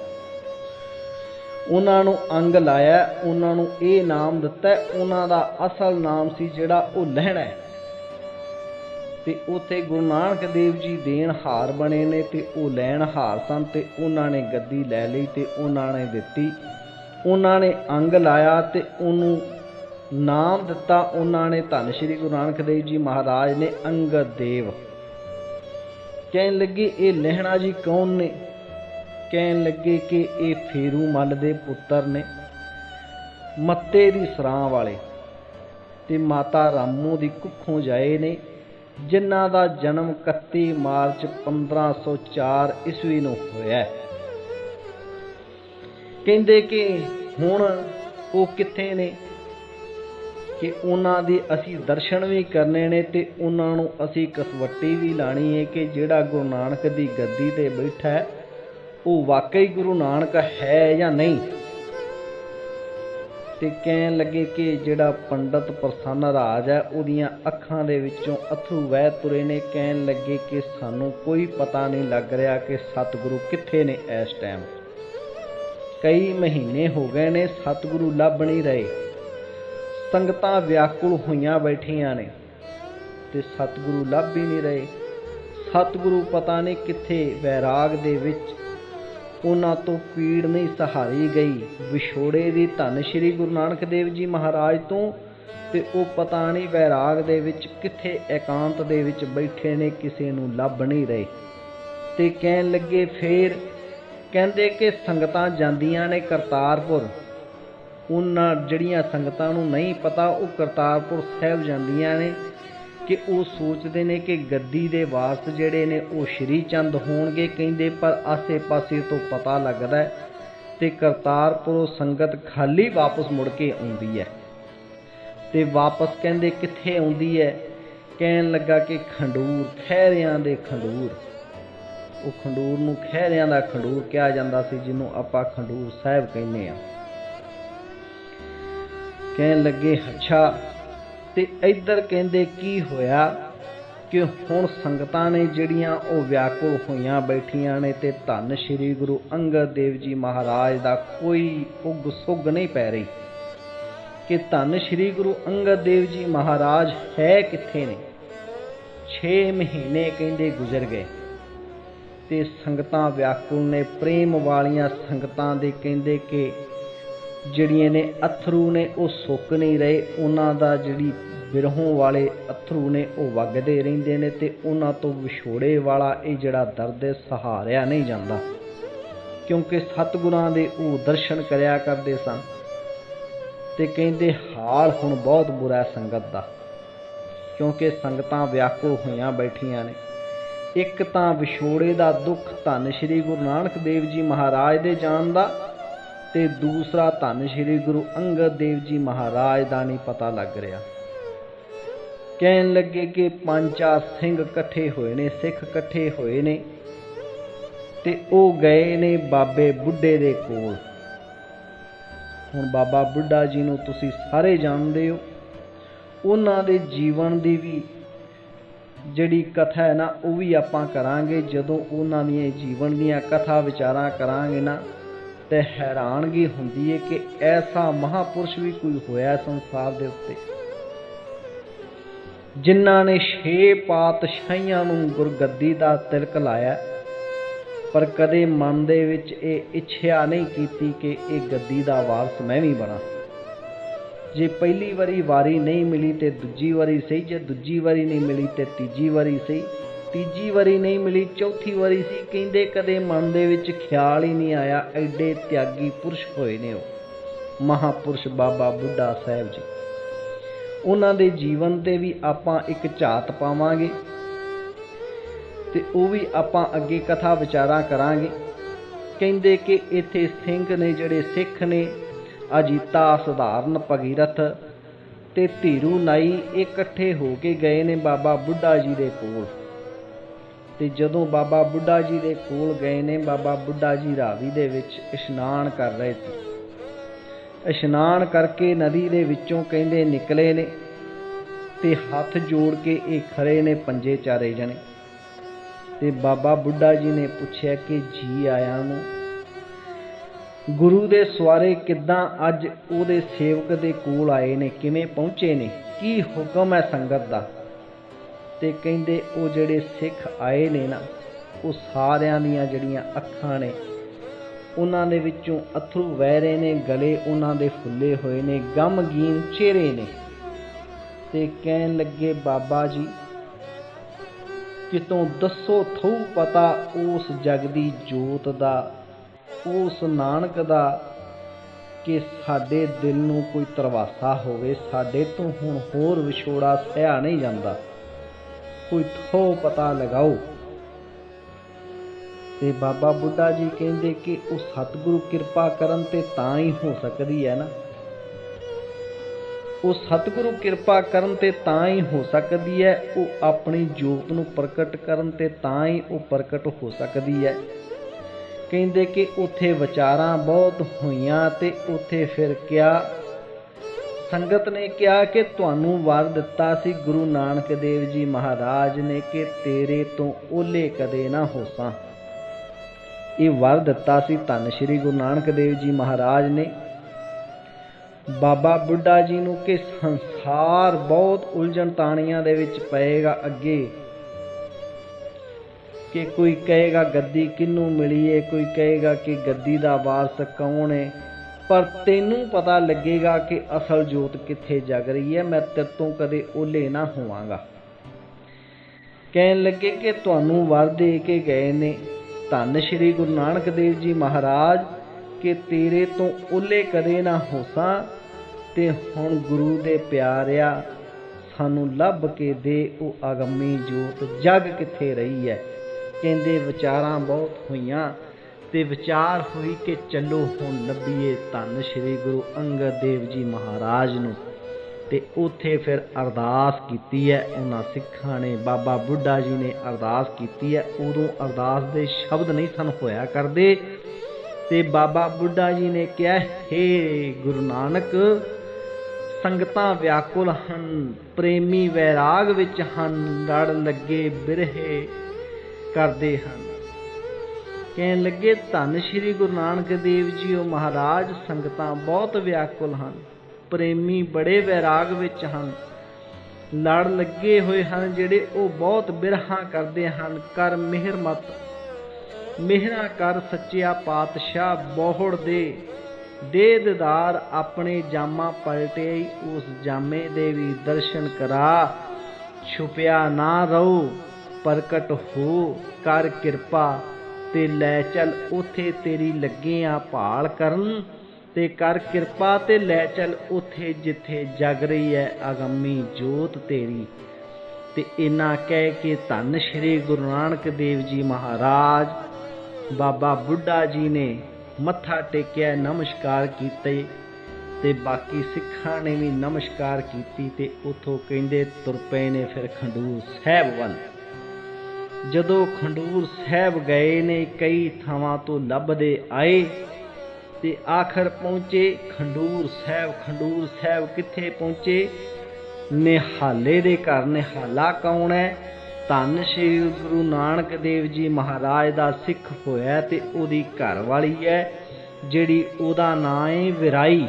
ਉਹਨਾਂ ਨੂੰ ਅੰਗ ਲਾਇਆ, ਉਹਨਾਂ ਨੂੰ ਇਹ ਨਾਮ ਦਿੱਤਾ ਉਹਨਾਂ ਦਾ ਅਸਲ ਨਾਮ ਸੀ ਜਿਹੜਾ ਉਹ ਲਹਿਣਾ ਹੈ। ਤੇ ਉਥੇ ਗੁਰੂ ਨਾਨਕ ਦੇਵ ਜੀ ਦੇਣ ਹਾਰ ਬਣੇ ਨੇ ਤੇ ਉਹ ਲੈਣ ਹਾਰ ਸਨ ਤੇ ਉਹਨਾਂ ਨੇ ਗੱਦੀ ਲੈ ਲਈ ਤੇ ਉਹਨਾਂ ਨੇ ਦਿੱਤੀ। ਉਹਨਾਂ ਨੇ ਅੰਗ ਲਾਇਆ ਤੇ ਉਹਨੂੰ ਨਾਮ ਦਿੱਤਾ ਉਹਨਾਂ ਨੇ ਧੰਨ ਸ਼੍ਰੀ ਗੁਰੂ ਨਾਨਕ ਦੇਵ ਜੀ ਮਹਾਰਾਜ ਨੇ ਅੰਗਦ ਦੇਵ। ਕਹਿਣ ਲੱਗੇ, ਇਹ ਲਹਿਣਾ ਜੀ ਕੌਣ ਨੇ? ਕਹਿਣ ਲੱਗੇ ਕਿ ਇਹ ਫੇਰੂ ਮੱਲ ਦੇ ਪੁੱਤਰ ਨੇ, ਮੱਤੇ ਦੀ ਸਰਾਂ ਵਾਲੇ। ਤੇ ਮਾਤਾ ਰਾਮੂ ਦੀ ਕੁੱਖੋਂ ਜਾਏ ਨੇ, ਜਿਨ੍ਹਾਂ ਦਾ ਜਨਮ 31 ਮਾਰਚ 1504 ਈਸਵੀ ਨੂੰ ਹੋਇਆ ਕਹਿੰਦੇ ਕਿ ਹੁਣ ਉਹ ਕਿੱਥੇ ਨੇ? ਕਿ ਉਹਨਾਂ ਦੇ ਅਸੀਂ ਦਰਸ਼ਨ ਵੀ ਕਰਨੇ ਨੇ ਤੇ ਉਹਨਾਂ ਨੂੰ ਅਸੀਂ ਕਸਵੱਟੀ ਵੀ ਲਾਣੀ ਹੈ ਕਿ ਜਿਹੜਾ ਗੁਰੂ ਨਾਨਕ ਦੀ ਗੱਦੀ ਤੇ ਬੈਠਾ ਹੈ, ਉਹ ਵਾਕਈ ਗੁਰੂ ਨਾਨਕ ਹੈ ਜਾਂ ਨਹੀਂ? ਤੇ ਕਹਿਣ ਲੱਗੇ ਕਿ ਜਿਹੜਾ ਪੰਡਤ ਪ੍ਰਸੰਨ ਰਾਜ ਹੈ, ਉਹਦੀਆਂ ਅੱਖਾਂ ਦੇ ਵਿੱਚੋਂ ਅਥਰੂ ਵਹਿ ਤੁਰੇ ਨੇ। ਕਹਿਣ ਲੱਗੇ ਕਿ ਸਾਨੂੰ ਕੋਈ ਪਤਾ ਨਹੀਂ ਲੱਗ ਰਿਹਾ ਕਿ ਸਤਿਗੁਰੂ ਕਿੱਥੇ ਨੇ ਇਸ ਟਾਈਮ ਕਈ ਮਹੀਨੇ ਹੋ ਗਏ ਨੇ, ਸਤਿਗੁਰੂ ਲੱਭ ਨਹੀਂ ਰਹੇ। ਸੰਗਤਾਂ ਵਿਆਕੁਲ ਹੋਈਆਂ ਬੈਠੀਆਂ ਨੇ ਤੇ ਸਤਿਗੁਰੂ ਲੱਭ ਹੀ ਨਹੀਂ ਰਹੇ। ਸਤਿਗੁਰੂ ਪਤਾ ਨਹੀਂ ਕਿੱਥੇ ਵੈਰਾਗ ਦੇ ਵਿੱਚ ਉਹਨਾਂ ਤੋਂ ਪੀੜ ਨਹੀਂ ਸਹਾਰੀ ਗਈ। ਵਿਛੋੜੇ ਦੀ ਧੰਨ ਸ਼੍ਰੀ ਗੁਰੂ ਨਾਨਕ ਦੇਵ ਜੀ ਮਹਾਰਾਜ ਤੋਂ ਤੇ ਉਹ ਪਤਾ ਨਹੀਂ ਵੈਰਾਗ ਦੇ ਵਿੱਚ ਕਿੱਥੇ ਇਕਾਂਤ ਦੇ ਵਿੱਚ ਬੈਠੇ ਨੇ, ਕਿਸੇ ਨੂੰ ਲੱਭ ਨਹੀਂ ਰਹੇ। ਤੇ ਕਹਿਣ ਲੱਗੇ ਫੇਰ ਕਹਿੰਦੇ ਕਿ ਸੰਗਤਾਂ ਜਾਂਦੀਆਂ ਨੇ ਕਰਤਾਰਪੁਰ। ਉਹਨਾਂ ਜਿਹੜੀਆਂ ਸੰਗਤਾਂ ਨੂੰ ਨਹੀਂ ਪਤਾ, ਉਹ ਕਰਤਾਰਪੁਰ ਸਾਹਿਬ ਜਾਂਦੀਆਂ ਨੇ ਕਿ ਉਹ ਸੋਚਦੇ ਨੇ ਕਿ ਗੱਦੀ ਦੇ ਵਾਰਸ ਜਿਹੜੇ ਨੇ, ਉਹ ਸ਼੍ਰੀ ਚੰਦ ਹੋਣਗੇ ਕਹਿੰਦੇ, ਪਰ ਆਸੇ-ਪਾਸੇ ਤੋਂ ਪਤਾ ਲੱਗਦਾ ਹੈ ਤੇ ਕਰਤਾਰਪੁਰੋਂ ਸੰਗਤ ਖਾਲੀ ਵਾਪਸ ਮੁੜ ਕੇ ਆਉਂਦੀ ਹੈ। ਤੇ ਵਾਪਸ ਕਹਿੰਦੇ ਕਿੱਥੇ ਆਉਂਦੀ ਹੈ? ਕਹਿਣ ਲੱਗਾ ਕਿ ਖੰਡੂਰ, ਖਹਿਰਿਆਂ ਦੇ ਖੰਡੂਰ। ਉਹ ਖੰਡੂਰ ਨੂੰ ਖਹਿਰਿਆਂ ਦਾ ਖੰਡੂਰ ਕਿਹਾ ਜਾਂਦਾ ਸੀ, ਜਿਹਨੂੰ ਆਪਾਂ ਖੰਡੂਰ ਸਾਹਿਬ ਕਹਿੰਦੇ ਆ ਕਹਿਣ ਲੱਗੇ, ਅੱਛਾ, ਤੇ ਇੱਧਰ ਕਹਿੰਦੇ, ਕੀ ਹੋਇਆ? ਕਿ ਹੁਣ ਸੰਗਤਾਂ ਨੇ ਜਿਹੜੀਆਂ ਉਹ ਵਿਆਕੁਲ ਹੋਈਆਂ ਬੈਠੀਆਂ ਨੇ ਤੇ ਧੰਨ ਸ਼੍ਰੀ ਗੁਰੂ ਅੰਗਦ ਦੇਵ ਜੀ ਮਹਾਰਾਜ ਦਾ ਕੋਈ ਉਗ ਸੁਗ ਨਹੀਂ ਪੈ ਰਹੀ। ਕਿ ਧੰਨ ਸ਼੍ਰੀ ਗੁਰੂ ਅੰਗਦ ਦੇਵ ਜੀ ਮਹਾਰਾਜ ਹੈ ਕਿੱਥੇ ਨੇ? 6 ਮਹੀਨੇ ਕਹਿੰਦੇ ਗੁਜ਼ਰ ਗਏ ਤੇ ਸੰਗਤਾਂ ਵਿਆਕੁਲ ਨੇ, ਪ੍ਰੇਮ ਵਾਲੀਆਂ ਸੰਗਤਾਂ ਦੇ ਕਹਿੰਦੇ ਕਿ ਜਿਹੜੀਆਂ ਨੇ ਅਥਰੂ ਨੇ, ਉਹ ਸੁੱਕ ਨਹੀਂ ਰਹੇ। ਉਹਨਾਂ ਦਾ ਜਿਹੜੀ ਬਿਰਹੋਂ ਵਾਲੇ ਅਥਰੂ ਨੇ, ਉਹ ਵਗਦੇ ਰਹਿੰਦੇ ਨੇ ਤੇ ਉਹਨਾਂ ਤੋਂ ਵਿਛੋੜੇ ਵਾਲਾ ਇਹ ਜਿਹੜਾ ਦਰਦ ਹੈ, ਸਹਾਰਿਆ ਨਹੀਂ ਜਾਂਦਾ। ਕਿਉਂਕਿ ਸਤਿਗੁਰਾਂ ਦੇ ਉਹ ਦਰਸ਼ਨ ਕਰਿਆ ਕਰਦੇ ਸਨ ਤੇ ਕਹਿੰਦੇ, ਹਾਲ ਹੁਣ ਬਹੁਤ ਬੁਰਾ ਸੰਗਤ ਦਾ। ਕਿਉਂਕਿ ਸੰਗਤਾਂ ਵਿਆਕੁਲ ਹੋਈਆਂ ਬੈਠੀਆਂ ਨੇ। ਇੱਕ ਤਾਂ ਵਿਛੋੜੇ ਦਾ ਦੁੱਖ ਧੰਨ ਸ਼੍ਰੀ ਗੁਰੂ ਨਾਨਕ ਦੇਵ ਜੀ ਮਹਾਰਾਜ ਦੇ ਜਾਣ ਦਾ ਤੇ ਦੂਸਰਾ ਧੰਨ ਸ਼੍ਰੀ ਗੁਰੂ ਅੰਗਦ ਦੇਵ ਜੀ ਮਹਾਰਾਜ ਦਾ ਨਹੀਂ ਪਤਾ ਲੱਗ ਰਿਹਾ। ਕਹਿਣ ਲੱਗੇ ਕਿ ਪੰਜਾ ਸਿੰਘ ਇਕੱਠੇ ਹੋਏ ਨੇ, ਸਿੱਖ ਇਕੱਠੇ ਹੋਏ ਨੇ ਤੇ ਉਹ ਗਏ ਨੇ ਬਾਬੇ ਬੁੱਢੇ ਦੇ ਕੋਲ। ਹੁਣ ਬਾਬਾ ਬੁੱਢਾ ਜੀ ਨੂੰ ਤੁਸੀਂ ਸਾਰੇ ਜਾਣਦੇ ਹੋ, ਉਹਨਾਂ ਦੇ ਜੀਵਨ ਦੀ ਵੀ ਜਿਹੜੀ ਕਥਾ ਹੈ ਨਾ, ਉਹ ਵੀ ਆਪਾਂ ਕਰਾਂਗੇ। ਜਦੋਂ ਉਹਨਾਂ ਦੀਆਂ ਜੀਵਨ ਦੀਆਂ ਕਥਾ ਵਿਚਾਰਾਂ ਕਰਾਂਗੇ ਨਾ ਤੇ ਹੈਰਾਨਗੀ ਹੁੰਦੀ ਹੈ ਕਿ ਐਸਾ ਮਹਾਪੁਰਸ਼ ਵੀ ਕੋਈ ਹੋਇਆ ਸੰਸਾਰ ਦੇ ਉੱਤੇ। ਜਿਨ੍ਹਾਂ ਨੇ ਛੇ ਪਾਤਸ਼ਾਹੀਆਂ ਨੂੰ ਗੁਰਗੱਦੀ ਦਾ ਤਿਲਕ ਲਾਇਆ, ਪਰ ਕਦੇ ਮਨ ਦੇ ਵਿੱਚ ਇਹ ਇੱਛਾ ਨਹੀਂ ਕੀਤੀ ਕਿ ਇਹ ਗੱਦੀ ਦਾ ਵਾਰਸ ਮੈਂ ਵੀ ਬਣਾ। ਜੇ ਪਹਿਲੀ ਵਾਰੀ ਵਾਰੀ ਨਹੀਂ ਮਿਲੀ ਤੇ ਦੂਜੀ ਵਾਰੀ ਸਹੀ, ਜੇ ਦੂਜੀ ਵਾਰੀ ਨਹੀਂ ਮਿਲੀ ਤੇ ਤੀਜੀ ਵਾਰੀ ਸਹੀ ਤੀਜੀ ਵਾਰੀ ਨਹੀਂ ਮਿਲੀ, ਚੌਥੀ ਵਾਰੀ ਸੀ। ਕਹਿੰਦੇ ਕਦੇ ਮਨ ਦੇ ਵਿੱਚ ਖਿਆਲ ਹੀ ਨਹੀਂ ਆਇਆ, ਐਡੇ ਤਿਆਗੀ ਪੁਰਸ਼ ਹੋਏ ਨੇ ਉਹ। ਮਹਾਪੁਰਸ਼ ਬਾਬਾ ਬੁੱਢਾ ਸਾਹਿਬ ਜੀ। ਉਹਨਾਂ ਦੇ ਜੀਵਨ ਤੇ ਵੀ ਆਪਾਂ ਇੱਕ ਝਾਤ ਪਾਵਾਂਗੇ ਤੇ ਉਹ ਵੀ ਆਪਾਂ ਅੱਗੇ ਕਥਾ ਵਿਚਾਰਾਂ ਕਰਾਂਗੇ। ਕਹਿੰਦੇ ਕਿ ਇੱਥੇ ਸਿੰਘ ਨੇ ਜਿਹੜੇ ਸਿੱਖ ਨੇ, ਅਜੀਤਾ, ਸਧਾਰਨ ਭਗੀਰਥ ਤੇ ਧੀਰੂ ਨਾਈ ਇਕੱਠੇ ਹੋ ਕੇ ਗਏ ਨੇ ਬਾਬਾ ਬੁੱਢਾ ਜੀ ਦੇ ਕੋਲ। ਤੇ ਜਦੋਂ ਬਾਬਾ ਬੁੱਢਾ ਜੀ ਦੇ ਕੋਲ ਗਏ ਨੇ, ਬਾਬਾ ਬੁੱਢਾ ਜੀ ਰਾਵੀ ਦੇ ਵਿੱਚ ਇਸ਼ਨਾਨ ਕਰ ਰਹੇ ਸੀ। ਇਸ਼ਨਾਨ ਕਰਕੇ ਨਦੀ ਦੇ ਵਿੱਚੋਂ ਕਹਿੰਦੇ ਨਿਕਲੇ ਨੇ ਤੇ ਹੱਥ ਜੋੜ ਕੇ ਇਹ ਖਰੇ ਨੇ ਪੰਜੇ ਚਾਰੇ ਜਣੇ। ਤੇ ਬਾਬਾ ਬੁੱਢਾ ਜੀ ਨੇ ਪੁੱਛਿਆ ਕਿ ਜੀ ਆਇਆ ਨੂੰ, ਗੁਰੂ ਦੇ ਸਵਾਰੇ ਕਿੱਦਾਂ ਅੱਜ ਉਹਦੇ ਸੇਵਕ ਦੇ ਕੋਲ ਆਏ ਨੇ, ਕਿਵੇਂ ਪਹੁੰਚੇ ਨੇ? ਕੀ ਹੁਕਮ ਹੈ ਸੰਗਤ ਦਾ? ਤੇ ਕਹਿੰਦੇ ਉਹ ਜਿਹੜੇ ਸਿੱਖ ਆਏ ਨੇ ਨਾ, ਉਹ ਸਾਰਿਆਂ ਦੀਆਂ ਜਿਹੜੀਆਂ ਅੱਖਾਂ ਨੇ, ਉਹਨਾਂ ਦੇ ਵਿੱਚੋਂ ਅਥਰੂ ਵਹਿ ਰਹੇ ਨੇ, ਗਲੇ ਉਹਨਾਂ ਦੇ ਫੁੱਲੇ ਹੋਏ ਨੇ ਗਮਗੀਨ ਚਿਹਰੇ ਨੇ। ਤੇ ਕਹਿਣ ਲੱਗੇ, ਬਾਬਾ ਜੀ, ਕਿਤੋਂ ਦੱਸੋ ਥੂ ਪਤਾ ਉਸ ਜਗ ਦੀ ਜੋਤ ਦਾ, ਉਸ ਨਾਨਕ ਦਾ ਕਿ ਸਾਡੇ ਦਿਲ ਨੂੰ ਕੋਈ ਤਰਵਾਸਾ ਹੋਵੇ, ਸਾਡੇ ਤੋਂ ਹੁਣ ਹੋਰ ਵਿਛੋੜਾ ਸਹਿਆ ਨਹੀਂ ਜਾਂਦਾ। ਕੋਈ ਥੋ ਪਤਾ ਲਗਾਓ। ਤੇ ਬਾਬਾ ਬੁੱਢਾ ਜੀ ਕਹਿੰਦੇ ਕਿ ਉਹ ਸਤਿਗੁਰੂ ਕਿਰਪਾ ਕਰਨ ਤੇ ਤਾਂ ਹੀ ਹੋ ਸਕਦੀ ਹੈ ਨਾ। ਉਹ ਸਤਿਗੁਰੂ ਕਿਰਪਾ ਕਰਨ ਤੇ ਤਾਂ ਹੀ ਹੋ ਸਕਦੀ ਹੈ, ਉਹ ਆਪਣੀ ਜੋਤ ਨੂੰ ਪ੍ਰਗਟ ਕਰਨ ਤੇ ਤਾਂ ਹੀ ਉਹ ਪ੍ਰਗਟ ਹੋ ਸਕਦੀ ਹੈ। ਕਹਿੰਦੇ ਕਿ ਉੱਥੇ ਵਿਚਾਰਾਂ ਬਹੁਤ ਹੋਈਆਂ ਤੇ ਉੱਥੇ ਫਿਰ ਕਿਆ ਸੰਗਤ ਨੇ ਕਿਹਾ ਕਿ ਤੁਹਾਨੂੰ ਵਰ ਦਿੱਤਾ ਸੀ ਗੁਰੂ ਨਾਨਕ ਦੇਵ ਜੀ ਮਹਾਰਾਜ ਨੇ ਕਿ ਤੇਰੇ ਤੋਂ ਓਲੇ ਕਦੇ ਨਾ ਹੋਸਾਂ। ਇਹ ਵਰ ਦਿੱਤਾ ਸੀ ਧੰਨ ਸ਼੍ਰੀ ਗੁਰੂ ਨਾਨਕ ਦੇਵ ਜੀ ਮਹਾਰਾਜ ਨੇ। ਬਾਬਾ ਬੁੱਢਾ ਜੀ ਨੂੰ ਕਿ ਸੰਸਾਰ ਬਹੁਤ ਉਲਝਣ ਤਾਣੀਆਂ ਦੇ ਵਿੱਚ ਪਏਗਾ ਅੱਗੇ। ਕਿ ਕੋਈ ਕਹੇਗਾ ਗੱਦੀ ਕਿਹਨੂੰ ਮਿਲੀ ਏ, ਕੋਈ ਕਹੇਗਾ ਕਿ ਗੱਦੀ ਦਾ ਵਾਰਸ ਕੌਣ ਏ। ਪਰ ਤੈਨੂੰ ਪਤਾ ਲੱਗੇਗਾ ਕਿ ਅਸਲ ਜੋਤ ਕਿੱਥੇ ਜਗ ਰਹੀ ਹੈ। ਮੈਂ ਤੇਰੇ ਤੋਂ ਕਦੇ ਓਲੇ ਨਾ ਹੋਵਾਂਗਾ। ਕਹਿਣ ਲੱਗੇ ਕਿ ਤੁਹਾਨੂੰ ਵਰ ਦੇ ਕੇ ਗਏ ਨੇ। ਧੰਨ ਸ਼੍ਰੀ ਗੁਰੂ ਨਾਨਕ ਦੇਵ ਜੀ ਮਹਾਰਾਜ ਕਿ ਤੇਰੇ ਤੋਂ ਓਲੇ ਕਦੇ ਨਾ ਹੋਸਾਂ ਤੇ ਹੁਣ ਗੁਰੂ ਦੇ ਪਿਆਰਿਆ ਸਾਨੂੰ ਲੱਭ ਕੇ ਦੇ। ਉਹ ਅਗੰਮੀ ਜੋਤ ਜਗ ਕਿੱਥੇ ਰਹੀ ਹੈ। ਕਹਿੰਦੇ ਵਿਚਾਰਾਂ ਬਹੁਤ ਹੋਈਆਂ। ਤੇ ਵਿਚਾਰ ਹੋਈ ਕਿ ਚੱਲੋ ਹੁਣ ਲੱਭੀਏ ਧੰਨ ਸ਼੍ਰੀ ਗੁਰੂ ਅੰਗਦ ਦੇਵ ਜੀ ਮਹਾਰਾਜ ਨੂੰ। ਤੇ ਉੱਥੇ ਫਿਰ ਅਰਦਾਸ ਕੀਤੀ ਹੈ ਉਹਨਾਂ ਸਿੱਖਾਂ ਨੇ, ਬਾਬਾ ਬੁੱਢਾ ਜੀ ਨੇ ਅਰਦਾਸ ਕੀਤੀ ਹੈ। ਉਦੋਂ ਅਰਦਾਸ ਦੇ ਸ਼ਬਦ ਨਹੀਂ ਸਨ ਹੋਇਆ ਕਰਦੇ। ਤੇ ਬਾਬਾ ਬੁੱਢਾ ਜੀ ਨੇ ਕਿਹਾ, ਹੇ ਗੁਰੂ ਨਾਨਕ, ਸੰਗਤਾਂ ਵਿਆਕੁਲ ਹਨ, ਪ੍ਰੇਮੀ ਵੈਰਾਗ ਵਿੱਚ ਹਨ ਲੜ ਲੱਗੇ ਬਿਰਹੇ ਕਰਦੇ ਹਨ। ਕਹਿਣ ਲੱਗੇ, ਧੰਨ ਸ਼੍ਰੀ ਗੁਰੂ ਨਾਨਕ ਦੇਵ ਜੀ ਉਹ ਮਹਾਰਾਜ, ਸੰਗਤਾਂ ਬਹੁਤ ਵਿਆਕੁਲ ਹਨ, ਪ੍ਰੇਮੀ ਬੜੇ ਵੈਰਾਗ ਵਿੱਚ ਹਨ, ਲੜ ਲੱਗੇ ਹੋਏ ਹਨ ਜਿਹੜੇ ਉਹ ਬਹੁਤ ਬਿਰਹਾ ਕਰਦੇ ਹਨ, ਕਰ ਮਿਹਰ ਮਤ, ਮਿਹਰਾ ਕਰ ਸੱਚਿਆ ਪਾਤਸ਼ਾਹ, ਬੋਹੜ ਦੇ ਦੇ ਦਿਦਾਰ ਆਪਣੇ ਜਾਮਾ ਪਲਟੇ, ਉਸ ਜਾਮੇ ਦੇ ਵੀ ਦਰਸ਼ਨ ਕਰਾ, ਛੁਪਿਆ ਨਾ ਰਹੋ ਪ੍ਰਕਟ ਹੋ, ਕਰ ਕਿਰਪਾ ਤੇ ਲੈ ਚੱਲ, ਉਥੇ ਤੇਰੀ ਲੱਗੇ ਆ ਭਾਲ ਕਰਨ। ਤੇ ਕਰ ਕਿਰਪਾ ਤੇ ਲੈ ਚੱਲ, ਉਥੇ ਜਿੱਥੇ ਜਗ ਰਹੀ ਹੈ ਅਗੰਮੀ ਜੋਤ ਤੇਰੀ। ਤੇ ਇਨਾ ਕਹਿ ਕੇ ਧੰਨ ਸ਼੍ਰੀ ਗੁਰੂ ਨਾਨਕ ਦੇਵ ਜੀ ਮਹਾਰਾਜ, ਬਾਬਾ ਬੁੱਢਾ ਜੀ ਨੇ ਮੱਥਾ ਟੇਕਿਆ, ਨਮਸਕਾਰ ਕੀਤੇ। ਤੇ ਬਾਕੀ ਸਿੱਖਾਂ ਨੇ ਵੀ ਨਮਸਕਾਰ ਕੀਤੀ ਤੇ ਉਥੋਂ ਕਹਿੰਦੇ, ਤੁਰ ਪਏ ਨੇ ਫਿਰ ਖੰਡੂਰ ਸਾਹਿਬ ਵੱਲ। ਜਦੋਂ ਖੰਡੂਰ ਸਾਹਿਬ ਗਏ ਨੇ ਕਈ ਥਾਵਾਂ ਤੋਂ ਲੱਭਦੇ ਆਏ ਤੇ ਆਖਰ ਪਹੁੰਚੇ ਖੰਡੂਰ ਸਾਹਿਬ ਖੰਡੂਰ ਸਾਹਿਬ ਕਿੱਥੇ ਪਹੁੰਚੇ? ਨਿਹਾਲੇ ਦੇ ਘਰ, ਨਿਹਾਲਾ ਕੌਣ ਹੈ? ਧੰਨ ਸ਼੍ਰੀ ਗੁਰੂ ਨਾਨਕ ਦੇਵ ਜੀ ਮਹਾਰਾਜ ਦਾ ਸਿੱਖ ਹੋਇਆ ਤੇ ਉਹਦੀ ਘਰ ਵਾਲੀ ਹੈ, ਜਿਹੜੀ ਉਹਦਾ ਨਾਂ ਹੈ ਵਿਰਾਈ,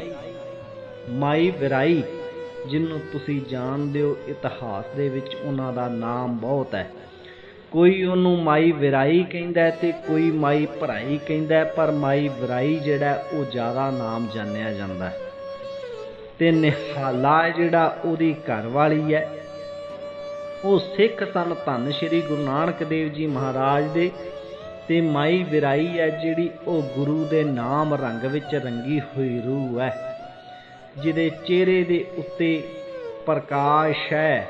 ਮਾਈ ਵਿਰਾਈ, ਜਿਹਨੂੰ ਤੁਸੀਂ ਜਾਣਦੇ ਹੋ, ਇਤਿਹਾਸ ਦੇ ਵਿੱਚ ਉਹਨਾਂ ਦਾ ਨਾਮ ਬਹੁਤ ਹੈ। ਕੋਈ ਉਹਨੂੰ ਮਾਈ ਵਿਰਾਈ ਕਹਿੰਦਾ ਤੇ ਕੋਈ ਮਾਈ ਭਰਾਈ ਕਹਿੰਦਾ, ਪਰ ਮਾਈ ਵਿਰਾਈ ਜਿਹੜਾ, ਉਹ ਜ਼ਿਆਦਾ ਨਾਮ ਜਾਣਿਆ ਜਾਂਦਾ ਹੈ। ਤੇ ਨਿਹਾਲਾ ਜਿਹੜਾ, ਉਹਦੀ ਘਰ ਵਾਲੀ ਹੈ। ਉਹ ਸਿੱਖ ਸਨ ਧੰਨ ਸ਼੍ਰੀ ਗੁਰੂ ਨਾਨਕ ਦੇਵ ਜੀ ਮਹਾਰਾਜ ਦੇ। ਤੇ ਮਾਈ ਵਿਰਾਈ ਹੈ ਜਿਹੜੀ, ਉਹ ਗੁਰੂ ਦੇ ਨਾਮ ਰੰਗ ਵਿੱਚ ਰੰਗੀ ਹੋਈ ਰੂਹ ਹੈ, ਜਿਹਦੇ ਚਿਹਰੇ ਦੇ ਉੱਤੇ ਪ੍ਰਕਾਸ਼ ਹੈ।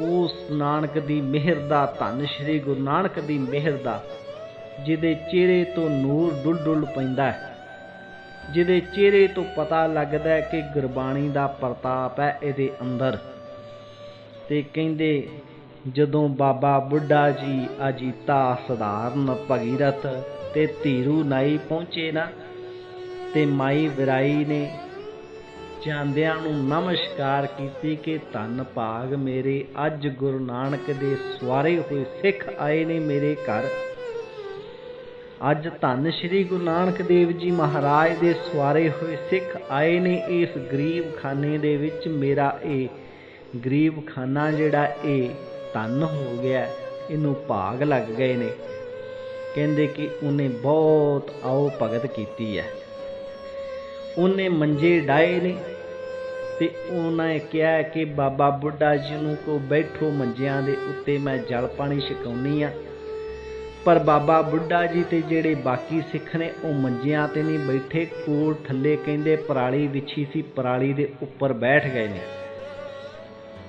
ਉਸ ਨਾਨਕ ਦੀ ਮਿਹਰ ਦਾ ਧੰਨ ਸ਼੍ਰੀ ਗੁਰੂ ਨਾਨਕ ਦੀ ਮਿਹਰ ਦਾ, ਜਿਹਦੇ ਚਿਹਰੇ ਤੋਂ ਨੂਰ ਡੁੱਲ ਡੁੱਲ ਪੈਂਦਾ ਹੈ, ਜਿਹਦੇ ਚਿਹਰੇ ਤੋਂ ਪਤਾ ਲੱਗਦਾ ਹੈ ਕਿ ਗੁਰਬਾਣੀ ਦਾ ਪ੍ਰਤਾਪ ਹੈ ਇਹਦੇ ਅੰਦਰ। ਤੇ ਕਹਿੰਦੇ, ਜਦੋਂ ਬਾਬਾ ਬੁੱਢਾ ਜੀ ਅਜੀਤਾ ਸਧਾਰਨ ਭਗੀਰਥ ਤੇ ਧੀਰੂ ਨਾਈ ਪਹੁੰਚੇ ਨਾ, ਤੇ ਮਾਈ ਵਿਰਾਈ ਨੇ ਜਾਂਦਿਆਂ ਨੂੰ ਨਮਸਕਾਰ ਕੀਤੀ ਕਿ ਧੰਨ ਭਾਗ ਮੇਰੇ ਅੱਜ ਗੁਰੂ ਨਾਨਕ ਦੇ ਸਵਾਰੇ ਹੋਏ ਸਿੱਖ ਆਏ ਨੇ ਮੇਰੇ ਘਰ। ਅੱਜ ਧੰਨ ਸ਼੍ਰੀ ਗੁਰੂ ਨਾਨਕ ਦੇਵ ਜੀ ਮਹਾਰਾਜ ਦੇ ਸਵਾਰੇ ਹੋਏ ਸਿੱਖ ਆਏ ਨੇ ਇਸ ਗਰੀਬ ਖਾਨੇ ਦੇ ਵਿੱਚ ਮੇਰਾ ਇਹ ਗਰੀਬ ਖਾਨਾ ਜਿਹੜਾ ਇਹ ਧੰਨ ਹੋ ਗਿਆ, ਇਹਨੂੰ ਭਾਗ ਲੱਗ ਗਏ ਨੇ। ਕਹਿੰਦੇ ਕਿ ਉਹਨੇ ਬਹੁਤ ਆਓ ਭਗਤ ਕੀਤੀ ਹੈ। ਉਹਨੇ ਮੰਜੇ ਡਾਏ ਨੇ ਤੇ ਉਹਨਾਂ ਨੇ ਕਿਹਾ ਕਿ ਬਾਬਾ ਬੁੱਢਾ ਜੀ ਨੂੰ ਕੋ ਬੈਠੋ ਮੰਜਿਆਂ ਦੇ ਉੱਤੇ, ਮੈਂ ਜਲ ਪਾਣੀ ਛਕਾਉਣੀ ਆ। ਪਰ ਬਾਬਾ ਬੁੱਢਾ ਜੀ ਤੇ ਜਿਹੜੇ ਬਾਕੀ ਸਿੱਖ ਨੇ, ਉਹ ਮੰਜਿਆਂ ਤੇ ਨਹੀਂ ਬੈਠੇ, ਕੋਲ ਥੱਲੇ ਕਹਿੰਦੇ ਪਰਾਲੀ ਵਿਛੀ ਸੀ, ਪਰਾਲੀ ਦੇ ਉੱਪਰ ਬੈਠ ਗਏ ਨੇ।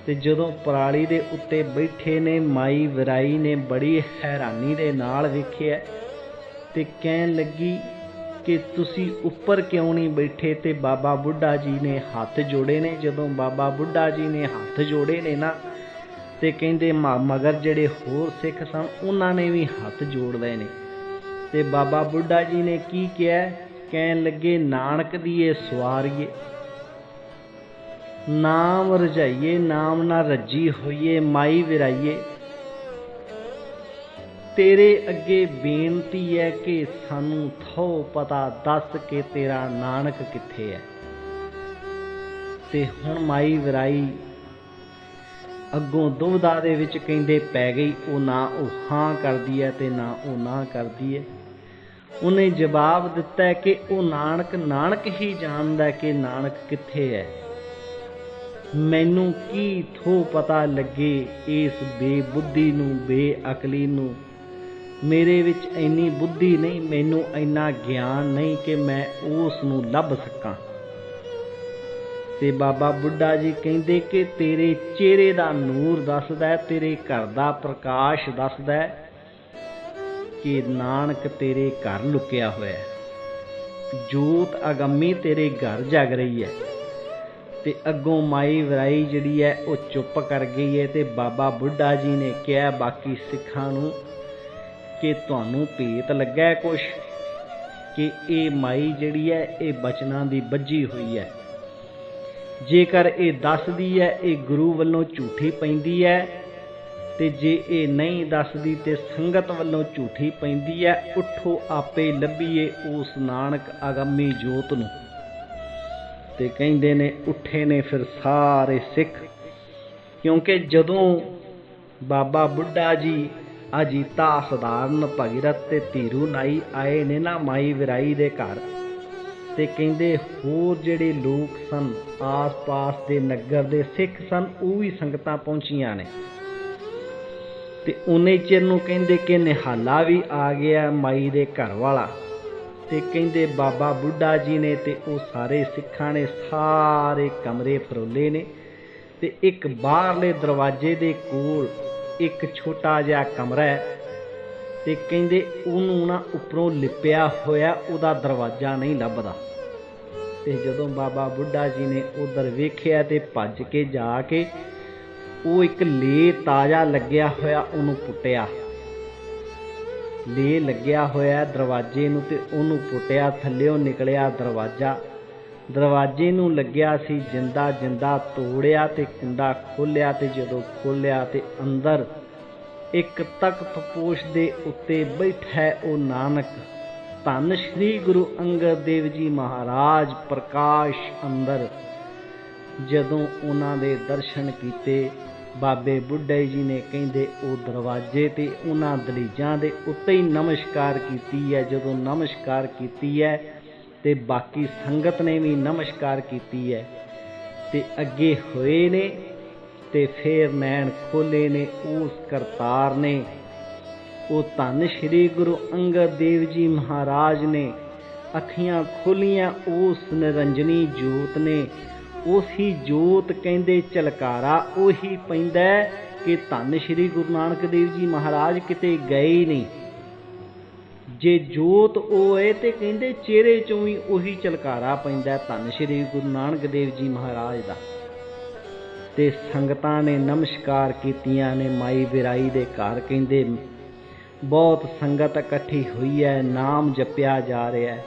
ਤੇ ਜਦੋਂ ਪਰਾਲੀ ਦੇ ਉੱਤੇ ਬੈਠੇ ਨੇ, ਮਾਈ ਵਿਰਾਈ ਨੇ ਬੜੀ ਹੈਰਾਨੀ ਦੇ ਨਾਲ ਵੇਖਿਆ ਤੇ ਕਹਿਣ ਲੱਗੀ ਕਿ ਤੁਸੀਂ ਉੱਪਰ ਕਿਉਂ ਨਹੀਂ ਬੈਠੇ ਤੇ ਬਾਬਾ ਬੁੱਢਾ ਜੀ ਨੇ ਹੱਥ ਜੋੜੇ ਨੇ? ਜਦੋਂ ਬਾਬਾ ਬੁੱਢਾ ਜੀ ਨੇ ਹੱਥ ਜੋੜੇ ਨੇ ਨਾ, ਤੇ ਕਹਿੰਦੇ ਮਗਰ ਜਿਹੜੇ ਹੋਰ ਸਿੱਖ ਸਨ, ਉਹਨਾਂ ਨੇ ਵੀ ਹੱਥ ਜੋੜ ਲਏ ਨੇ। ਤੇ ਬਾਬਾ ਬੁੱਢਾ ਜੀ ਨੇ ਕੀ ਕਿਹਾ? ਕਹਿਣ ਲੱਗੇ, ਨਾਨਕ ਦੀ ਇਹ ਸਵਾਰੀਏ, ਨਾਮ ਰਜਾਈਏ, ਨਾਮ ਨਾ ਰੱਜੀ ਹੋਈਏ, ਮਾਈ ਵਿਰਾਈਏ ਤੇਰੇ ਅੱਗੇ ਬੇਨਤੀ ਹੈ ਕਿ ਸਾਨੂੰ ਥੋ ਪਤਾ ਦੱਸ ਕੇ ਤੇਰਾ ਨਾਨਕ ਕਿੱਥੇ ਹੈ। ਤੇ ਹੁਣ ਮਾਈ ਵਿਰਾਈ ਅੱਗੋਂ ਦੁਬਦਾ ਦੇ ਵਿੱਚ ਕਹਿੰਦੇ ਪੈ ਗਈ, ਉਹ ਨਾ ਉਹ ਹਾਂ ਕਰਦੀ ਹੈ ਤੇ ਨਾ ਉਹ ਨਾ ਕਰਦੀ ਹੈ। ਉਹਨੇ ਜਵਾਬ ਦਿੱਤਾ ਕਿ ਉਹ ਨਾਨਕ ਨਾਨਕ ਹੀ ਜਾਣਦਾ ਕਿ ਨਾਨਕ ਕਿੱਥੇ ਹੈ। ਮੈਨੂੰ ਕੀ ਥੋ ਪਤਾ ਲੱਗੇ ਇਸ ਬੇਬੁੱਧੀ ਨੂੰ, ਬੇਅਕਲੀ ਨੂੰ ਮੇਰੇ ਵਿੱਚ ਇੰਨੀ ਬੁੱਧੀ ਨਹੀਂ, ਮੈਨੂੰ ਇੰਨਾ ਗਿਆਨ ਨਹੀਂ ਕਿ ਮੈਂ ਉਸ ਨੂੰ ਲੱਭ ਸਕਾਂ। ਤੇ ਬਾਬਾ ਬੁੱਢਾ ਜੀ ਕਹਿੰਦੇ ਕਿ ਤੇਰੇ ਚਿਹਰੇ ਦਾ ਨੂਰ ਦੱਸਦਾ ਹੈ, ਤੇਰੇ ਘਰ ਦਾ ਪ੍ਰਕਾਸ਼ ਦੱਸਦਾ ਹੈ ਕਿ ਨਾਨਕ ਤੇਰੇ ਘਰ ਲੁਕਿਆ ਹੋਇਆ ਹੈ। ਜੋਤ ਅਗੰਮੀ ਤੇਰੇ ਘਰ ਜਗ ਰਹੀ ਹੈ ਤੇ ਅੱਗੋਂ ਮਾਈ ਵਰਾਈ ਜਿਹੜੀ ਹੈ, ਉਹ ਚੁੱਪ ਕਰ ਗਈ ਹੈ ਤੇ ਬਾਬਾ ਬੁੱਢਾ ਜੀ ਨੇ ਕਿਹਾ, ਬਾਕੀ ਸਿੱਖਾਂ ਨੂੰ ਕਿ ਤੁਹਾਨੂੰ ਭੇਤ ਲੱਗਾ ਕੁਛ? ਕਿ ਇਹ ਮਾਈ ਜਿਹੜੀ ਹੈ, ਇਹ ਬਚਨਾਂ ਦੀ ਬੱਝੀ ਹੋਈ ਹੈ। ਜੇਕਰ ਇਹ ਦੱਸਦੀ ਹੈ, ਇਹ ਗੁਰੂ ਵੱਲੋਂ ਝੂਠੀ ਪੈਂਦੀ ਹੈ, ਤੇ ਜੇ ਇਹ ਨਹੀਂ ਦੱਸਦੀ ਤੇ ਸੰਗਤ ਵੱਲੋਂ ਝੂਠੀ ਪੈਂਦੀ ਹੈ, ਉਠੋ ਆਪੇ ਲੱਭੀਏ ਉਸ ਨਾਨਕ ਅਗੰਮੀ ਜੋਤ ਨੂੰ। ਤੇ ਕਹਿੰਦੇ ਨੇ, ਉੱਠੇ ਨੇ ਫਿਰ ਸਾਰੇ ਸਿੱਖ। ਕਿਉਂਕਿ ਜਦੋਂ ਬਾਬਾ ਬੁੱਢਾ ਜੀ ਅਜੀਤਾ ਸਧਾਰਨ ਭਗੀਰਥ ਤੇ ਧੀਰੂ ਨਾਈ ਆਏ ਨੇ ਨਾ ਮਾਈ ਵਿਰਾਈ ਦੇ ਘਰ। ਤੇ ਕਹਿੰਦੇ, ਹੋਰ ਜਿਹੜੇ ਲੋਕ ਸਨ, ਆਸ-ਪਾਸ ਦੇ ਨਗਰ ਦੇ ਸਿੱਖ ਸਨ, ਉਹ ਵੀ ਸੰਗਤਾਂ ਪਹੁੰਚੀਆਂ ਨੇ। ਤੇ ਉਹਨੇ ਚਿਰ ਨੂੰ ਕਹਿੰਦੇ ਕਿ ਨਿਹਾਲਾ ਵੀ ਆ ਗਿਆ ਮਾਈ ਦੇ ਘਰ ਵਾਲਾ ਤੇ ਕਹਿੰਦੇ, ਬਾਬਾ ਬੁੱਢਾ ਜੀ ਨੇ ਤੇ ਉਹ ਸਾਰੇ ਸਿੱਖਾਂ ਨੇ ਸਾਰੇ ਕਮਰੇ ਫਰੋਲੇ ਨੇ। ਤੇ ਇੱਕ ਬਾਹਰਲੇ ਦਰਵਾਜ਼ੇ ਦੇ ਕੋਲ ਇੱਕ ਛੋਟਾ ਜਿਹਾ ਕਮਰਾ ਹੈ ਤੇ ਕਹਿੰਦੇ ਉਹਨੂੰ ਨਾ ਉੱਪਰੋਂ ਲਿਪਿਆ ਹੋਇਆ ਉਹਦਾ ਦਰਵਾਜ਼ਾ ਨਹੀਂ ਲੱਭਦਾ। ਤੇ ਜਦੋਂ ਬਾਬਾ ਬੁੱਢਾ ਜੀ ਨੇ ਉਧਰ ਵੇਖਿਆ ਤੇ ਭੱਜ ਕੇ ਜਾ ਕੇ ਉਹ ਇੱਕ ਲੇ ਤਾਜ਼ਾ ਲੱਗਿਆ ਹੋਇਆ ਉਹਨੂੰ ਪੁੱਟਿਆ। ਲੇ ਲੱਗਿਆ ਹੋਇਆ ਦਰਵਾਜ਼ੇ ਨੂੰ ਤੇ ਉਹਨੂੰ ਪੁੱਟਿਆ ਥੱਲਿਓਂ ਨਿਕਲਿਆ ਦਰਵਾਜ਼ਾ। ਦਰਵਾਜ਼ੇ ਨੂੰ ਲੱਗਿਆ ਸੀ, ਜਿੰਦਾ ਜਿੰਦਾ ਤੋੜਿਆ ਤੇ ਕੁੰਡਾ ਖੋਲਿਆ ਤੇ ਜਦੋਂ ਖੋਲਿਆ ਤੇ ਅੰਦਰ ਇੱਕ ਤਖਤ ਪੋਸ਼ ਦੇ ਉੱਤੇ ਬੈਠਾ ਹੈ ਉਹ ਨਾਨਕ। ਧੰਨ ਸ਼੍ਰੀ ਗੁਰੂ ਅੰਗਦ ਦੇਵ ਜੀ ਮਹਾਰਾਜ ਪ੍ਰਕਾਸ਼ ਅੰਦਰ। ਜਦੋਂ ਉਹਨਾਂ ਦੇ ਦਰਸ਼ਨ ਕੀਤੇ, ਬਾਬੇ ਬੁੱਢੇ ਜੀ ਨੇ ਕਹਿੰਦੇ, ਉਹ ਦਰਵਾਜ਼ੇ ਤੇ ਉਹਨਾਂ ਦਲੀਜਾਂ ਦੇ ਉੱਤੇ ਹੀ ਨਮਸਕਾਰ ਕੀਤੀ ਹੈ। ਜਦੋਂ ਨਮਸਕਾਰ ਕੀਤੀ ਹੈ ਤੇ ਬਾਕੀ ਸੰਗਤ ਨੇ ਵੀ ਨਮਸਕਾਰ ਕੀਤੀ ਹੈ ਤੇ ਅੱਗੇ ਹੋਏ ਨੇ ਤੇ ਫੇਰ ਨੈਣ ਖੋਲੇ ਨੇ, ਉਸ ਕਰਤਾਰ ਨੇ। ਉਹ ਧੰਨ ਸ਼੍ਰੀ ਗੁਰੂ ਅੰਗਦ ਦੇਵ ਜੀ ਮਹਾਰਾਜ ਨੇ ਅੱਖੀਆਂ ਖੋਲੀਆਂ, ਉਸ ਨਿਰੰਜਨੀ ਜੋਤ ਨੇ। ਉਸੀ ਜੋਤ ਕਹਿੰਦੇ, ਝਲਕਾਰਾ ਉਹੀ ਪੈਂਦਾ ਕਿ ਧੰਨ ਸ਼੍ਰੀ ਗੁਰੂ ਨਾਨਕ ਦੇਵ ਜੀ ਮਹਾਰਾਜ ਕਿਤੇ ਗਏ ਹੀ ਨਹੀਂ। ਜੇ ਜੋਤ ਉਹ ਹੈ ਤੇ ਕਹਿੰਦੇ ਚਿਹਰੇ ਚੋਂ ਵੀ ਉਹੀ ਝਲਕਾਰਾ ਪੈਂਦਾ ਧੰਨ ਸ਼੍ਰੀ ਗੁਰੂ ਨਾਨਕ ਦੇਵ ਜੀ ਮਹਾਰਾਜ ਦਾ। ਤੇ ਸੰਗਤਾਂ ਨੇ ਨਮਸਕਾਰ ਕੀਤੀਆਂ ਨੇ, ਮਾਈ ਵਿਰਾਈ ਦੇ ਘਰ ਕਹਿੰਦੇ, ਬਹੁਤ ਸੰਗਤ ਇਕੱਠੀ ਹੋਈ ਹੈ, ਨਾਮ ਜਪਿਆ ਜਾ ਰਿਹਾ ਹੈ।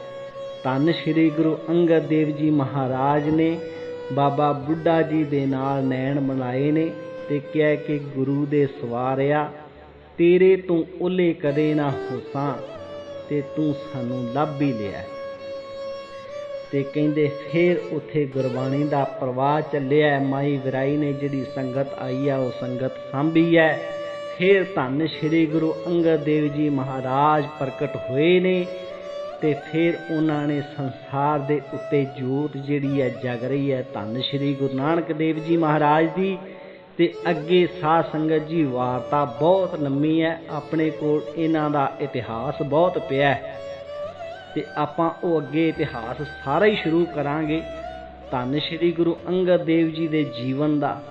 ਧੰਨ ਸ਼੍ਰੀ ਗੁਰੂ ਅੰਗਦ ਦੇਵ ਜੀ ਮਹਾਰਾਜ ਨੇ ਬਾਬਾ ਬੁੱਢਾ ਜੀ ਦੇ ਨਾਲ ਨੈਣ ਬਣਾਏ ਨੇ ਤੇ ਕਿਹਾ ਕਿ ਗੁਰੂ ਦੇ ਸਵਾਰਿਆ, ਤੇਰੇ ਤੋਂ ਉਲੇ ਕਦੇ ਨਾ ਹੋਸਾਂ। ਤੇ ਤੂੰ ਸਾਨੂੰ ਲੱਭ ਹੀ ਲਿਆ। ਤੇ ਕਹਿੰਦੇ, ਫੇਰ ਉੱਥੇ ਗੁਰਬਾਣੀ ਦਾ ਪ੍ਰਵਾਹ ਚੱਲਿਆ। ਮਾਈ ਵਿਰਾਈ ਨੇ ਜਿਹੜੀ ਸੰਗਤ ਆਈ ਆ, ਉਹ ਸੰਗਤ ਸਾਂਭੀ ਹੈ ਫੇਰ ਧੰਨ ਸ਼੍ਰੀ ਗੁਰੂ ਅੰਗਦ ਦੇਵ ਜੀ ਮਹਾਰਾਜ ਪ੍ਰਗਟ ਹੋਏ ਨੇ ਤੇ ਫਿਰ ਉਹਨਾਂ ਨੇ ਸੰਸਾਰ ਦੇ ਉੱਤੇ ਜੋਤ ਜਿਹੜੀ ਹੈ ਜਗ ਰਹੀ ਹੈ ਧੰਨ ਸ਼੍ਰੀ ਗੁਰੂ ਨਾਨਕ ਦੇਵ ਜੀ ਮਹਾਰਾਜ ਦੀ ਤੇ ਅੱਗੇ ਸਾਧ ਸੰਗਤ ਜੀ ਵਾਰਤਾ ਬਹੁਤ ਲੰਮੀ ਹੈ, ਆਪਣੇ ਕੋਲ ਇਹਨਾਂ ਦਾ ਇਤਿਹਾਸ ਬਹੁਤ ਪਿਆ ਹੈ। ਤੇ ਆਪਾਂ ਉਹ ਅੱਗੇ ਇਤਿਹਾਸ ਸਾਰਾ ਹੀ ਸ਼ੁਰੂ ਕਰਾਂਗੇ। ਧੰਨ ਸ਼੍ਰੀ ਗੁਰੂ ਅੰਗਦ ਦੇਵ ਜੀ ਦੇ ਜੀਵਨ ਦਾ,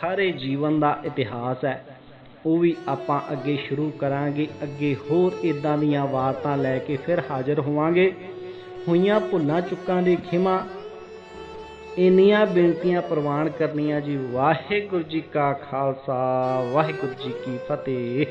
ਸਾਰੇ ਜੀਵਨ ਦਾ ਇਤਿਹਾਸ ਹੈ। ਉਹ ਵੀ ਆਪਾਂ ਅੱਗੇ ਸ਼ੁਰੂ ਕਰਾਂਗੇ, ਅੱਗੇ ਹੋਰ ਇਦਾਂ ਦੀਆਂ ਵਾਰਤਾਂ ਲੈ ਕੇ ਫਿਰ ਹਾਜ਼ਰ ਹੋਵਾਂਗੇ। ਹੋਈਆਂ ਭੁੱਲਾਂ ਚੁੱਕਾਂ ਦੀ ਖਿਮਾ ਇੰਨੀਆਂ ਬੇਨਤੀਆਂ ਪ੍ਰਵਾਨ ਕਰਨੀਆਂ ਜੀ। ਵਾਹਿਗੁਰੂ ਜੀ ਕਾ ਖਾਲਸਾ ਵਾਹਿਗੁਰੂ ਜੀ ਕੀ ਫਤਿਹ।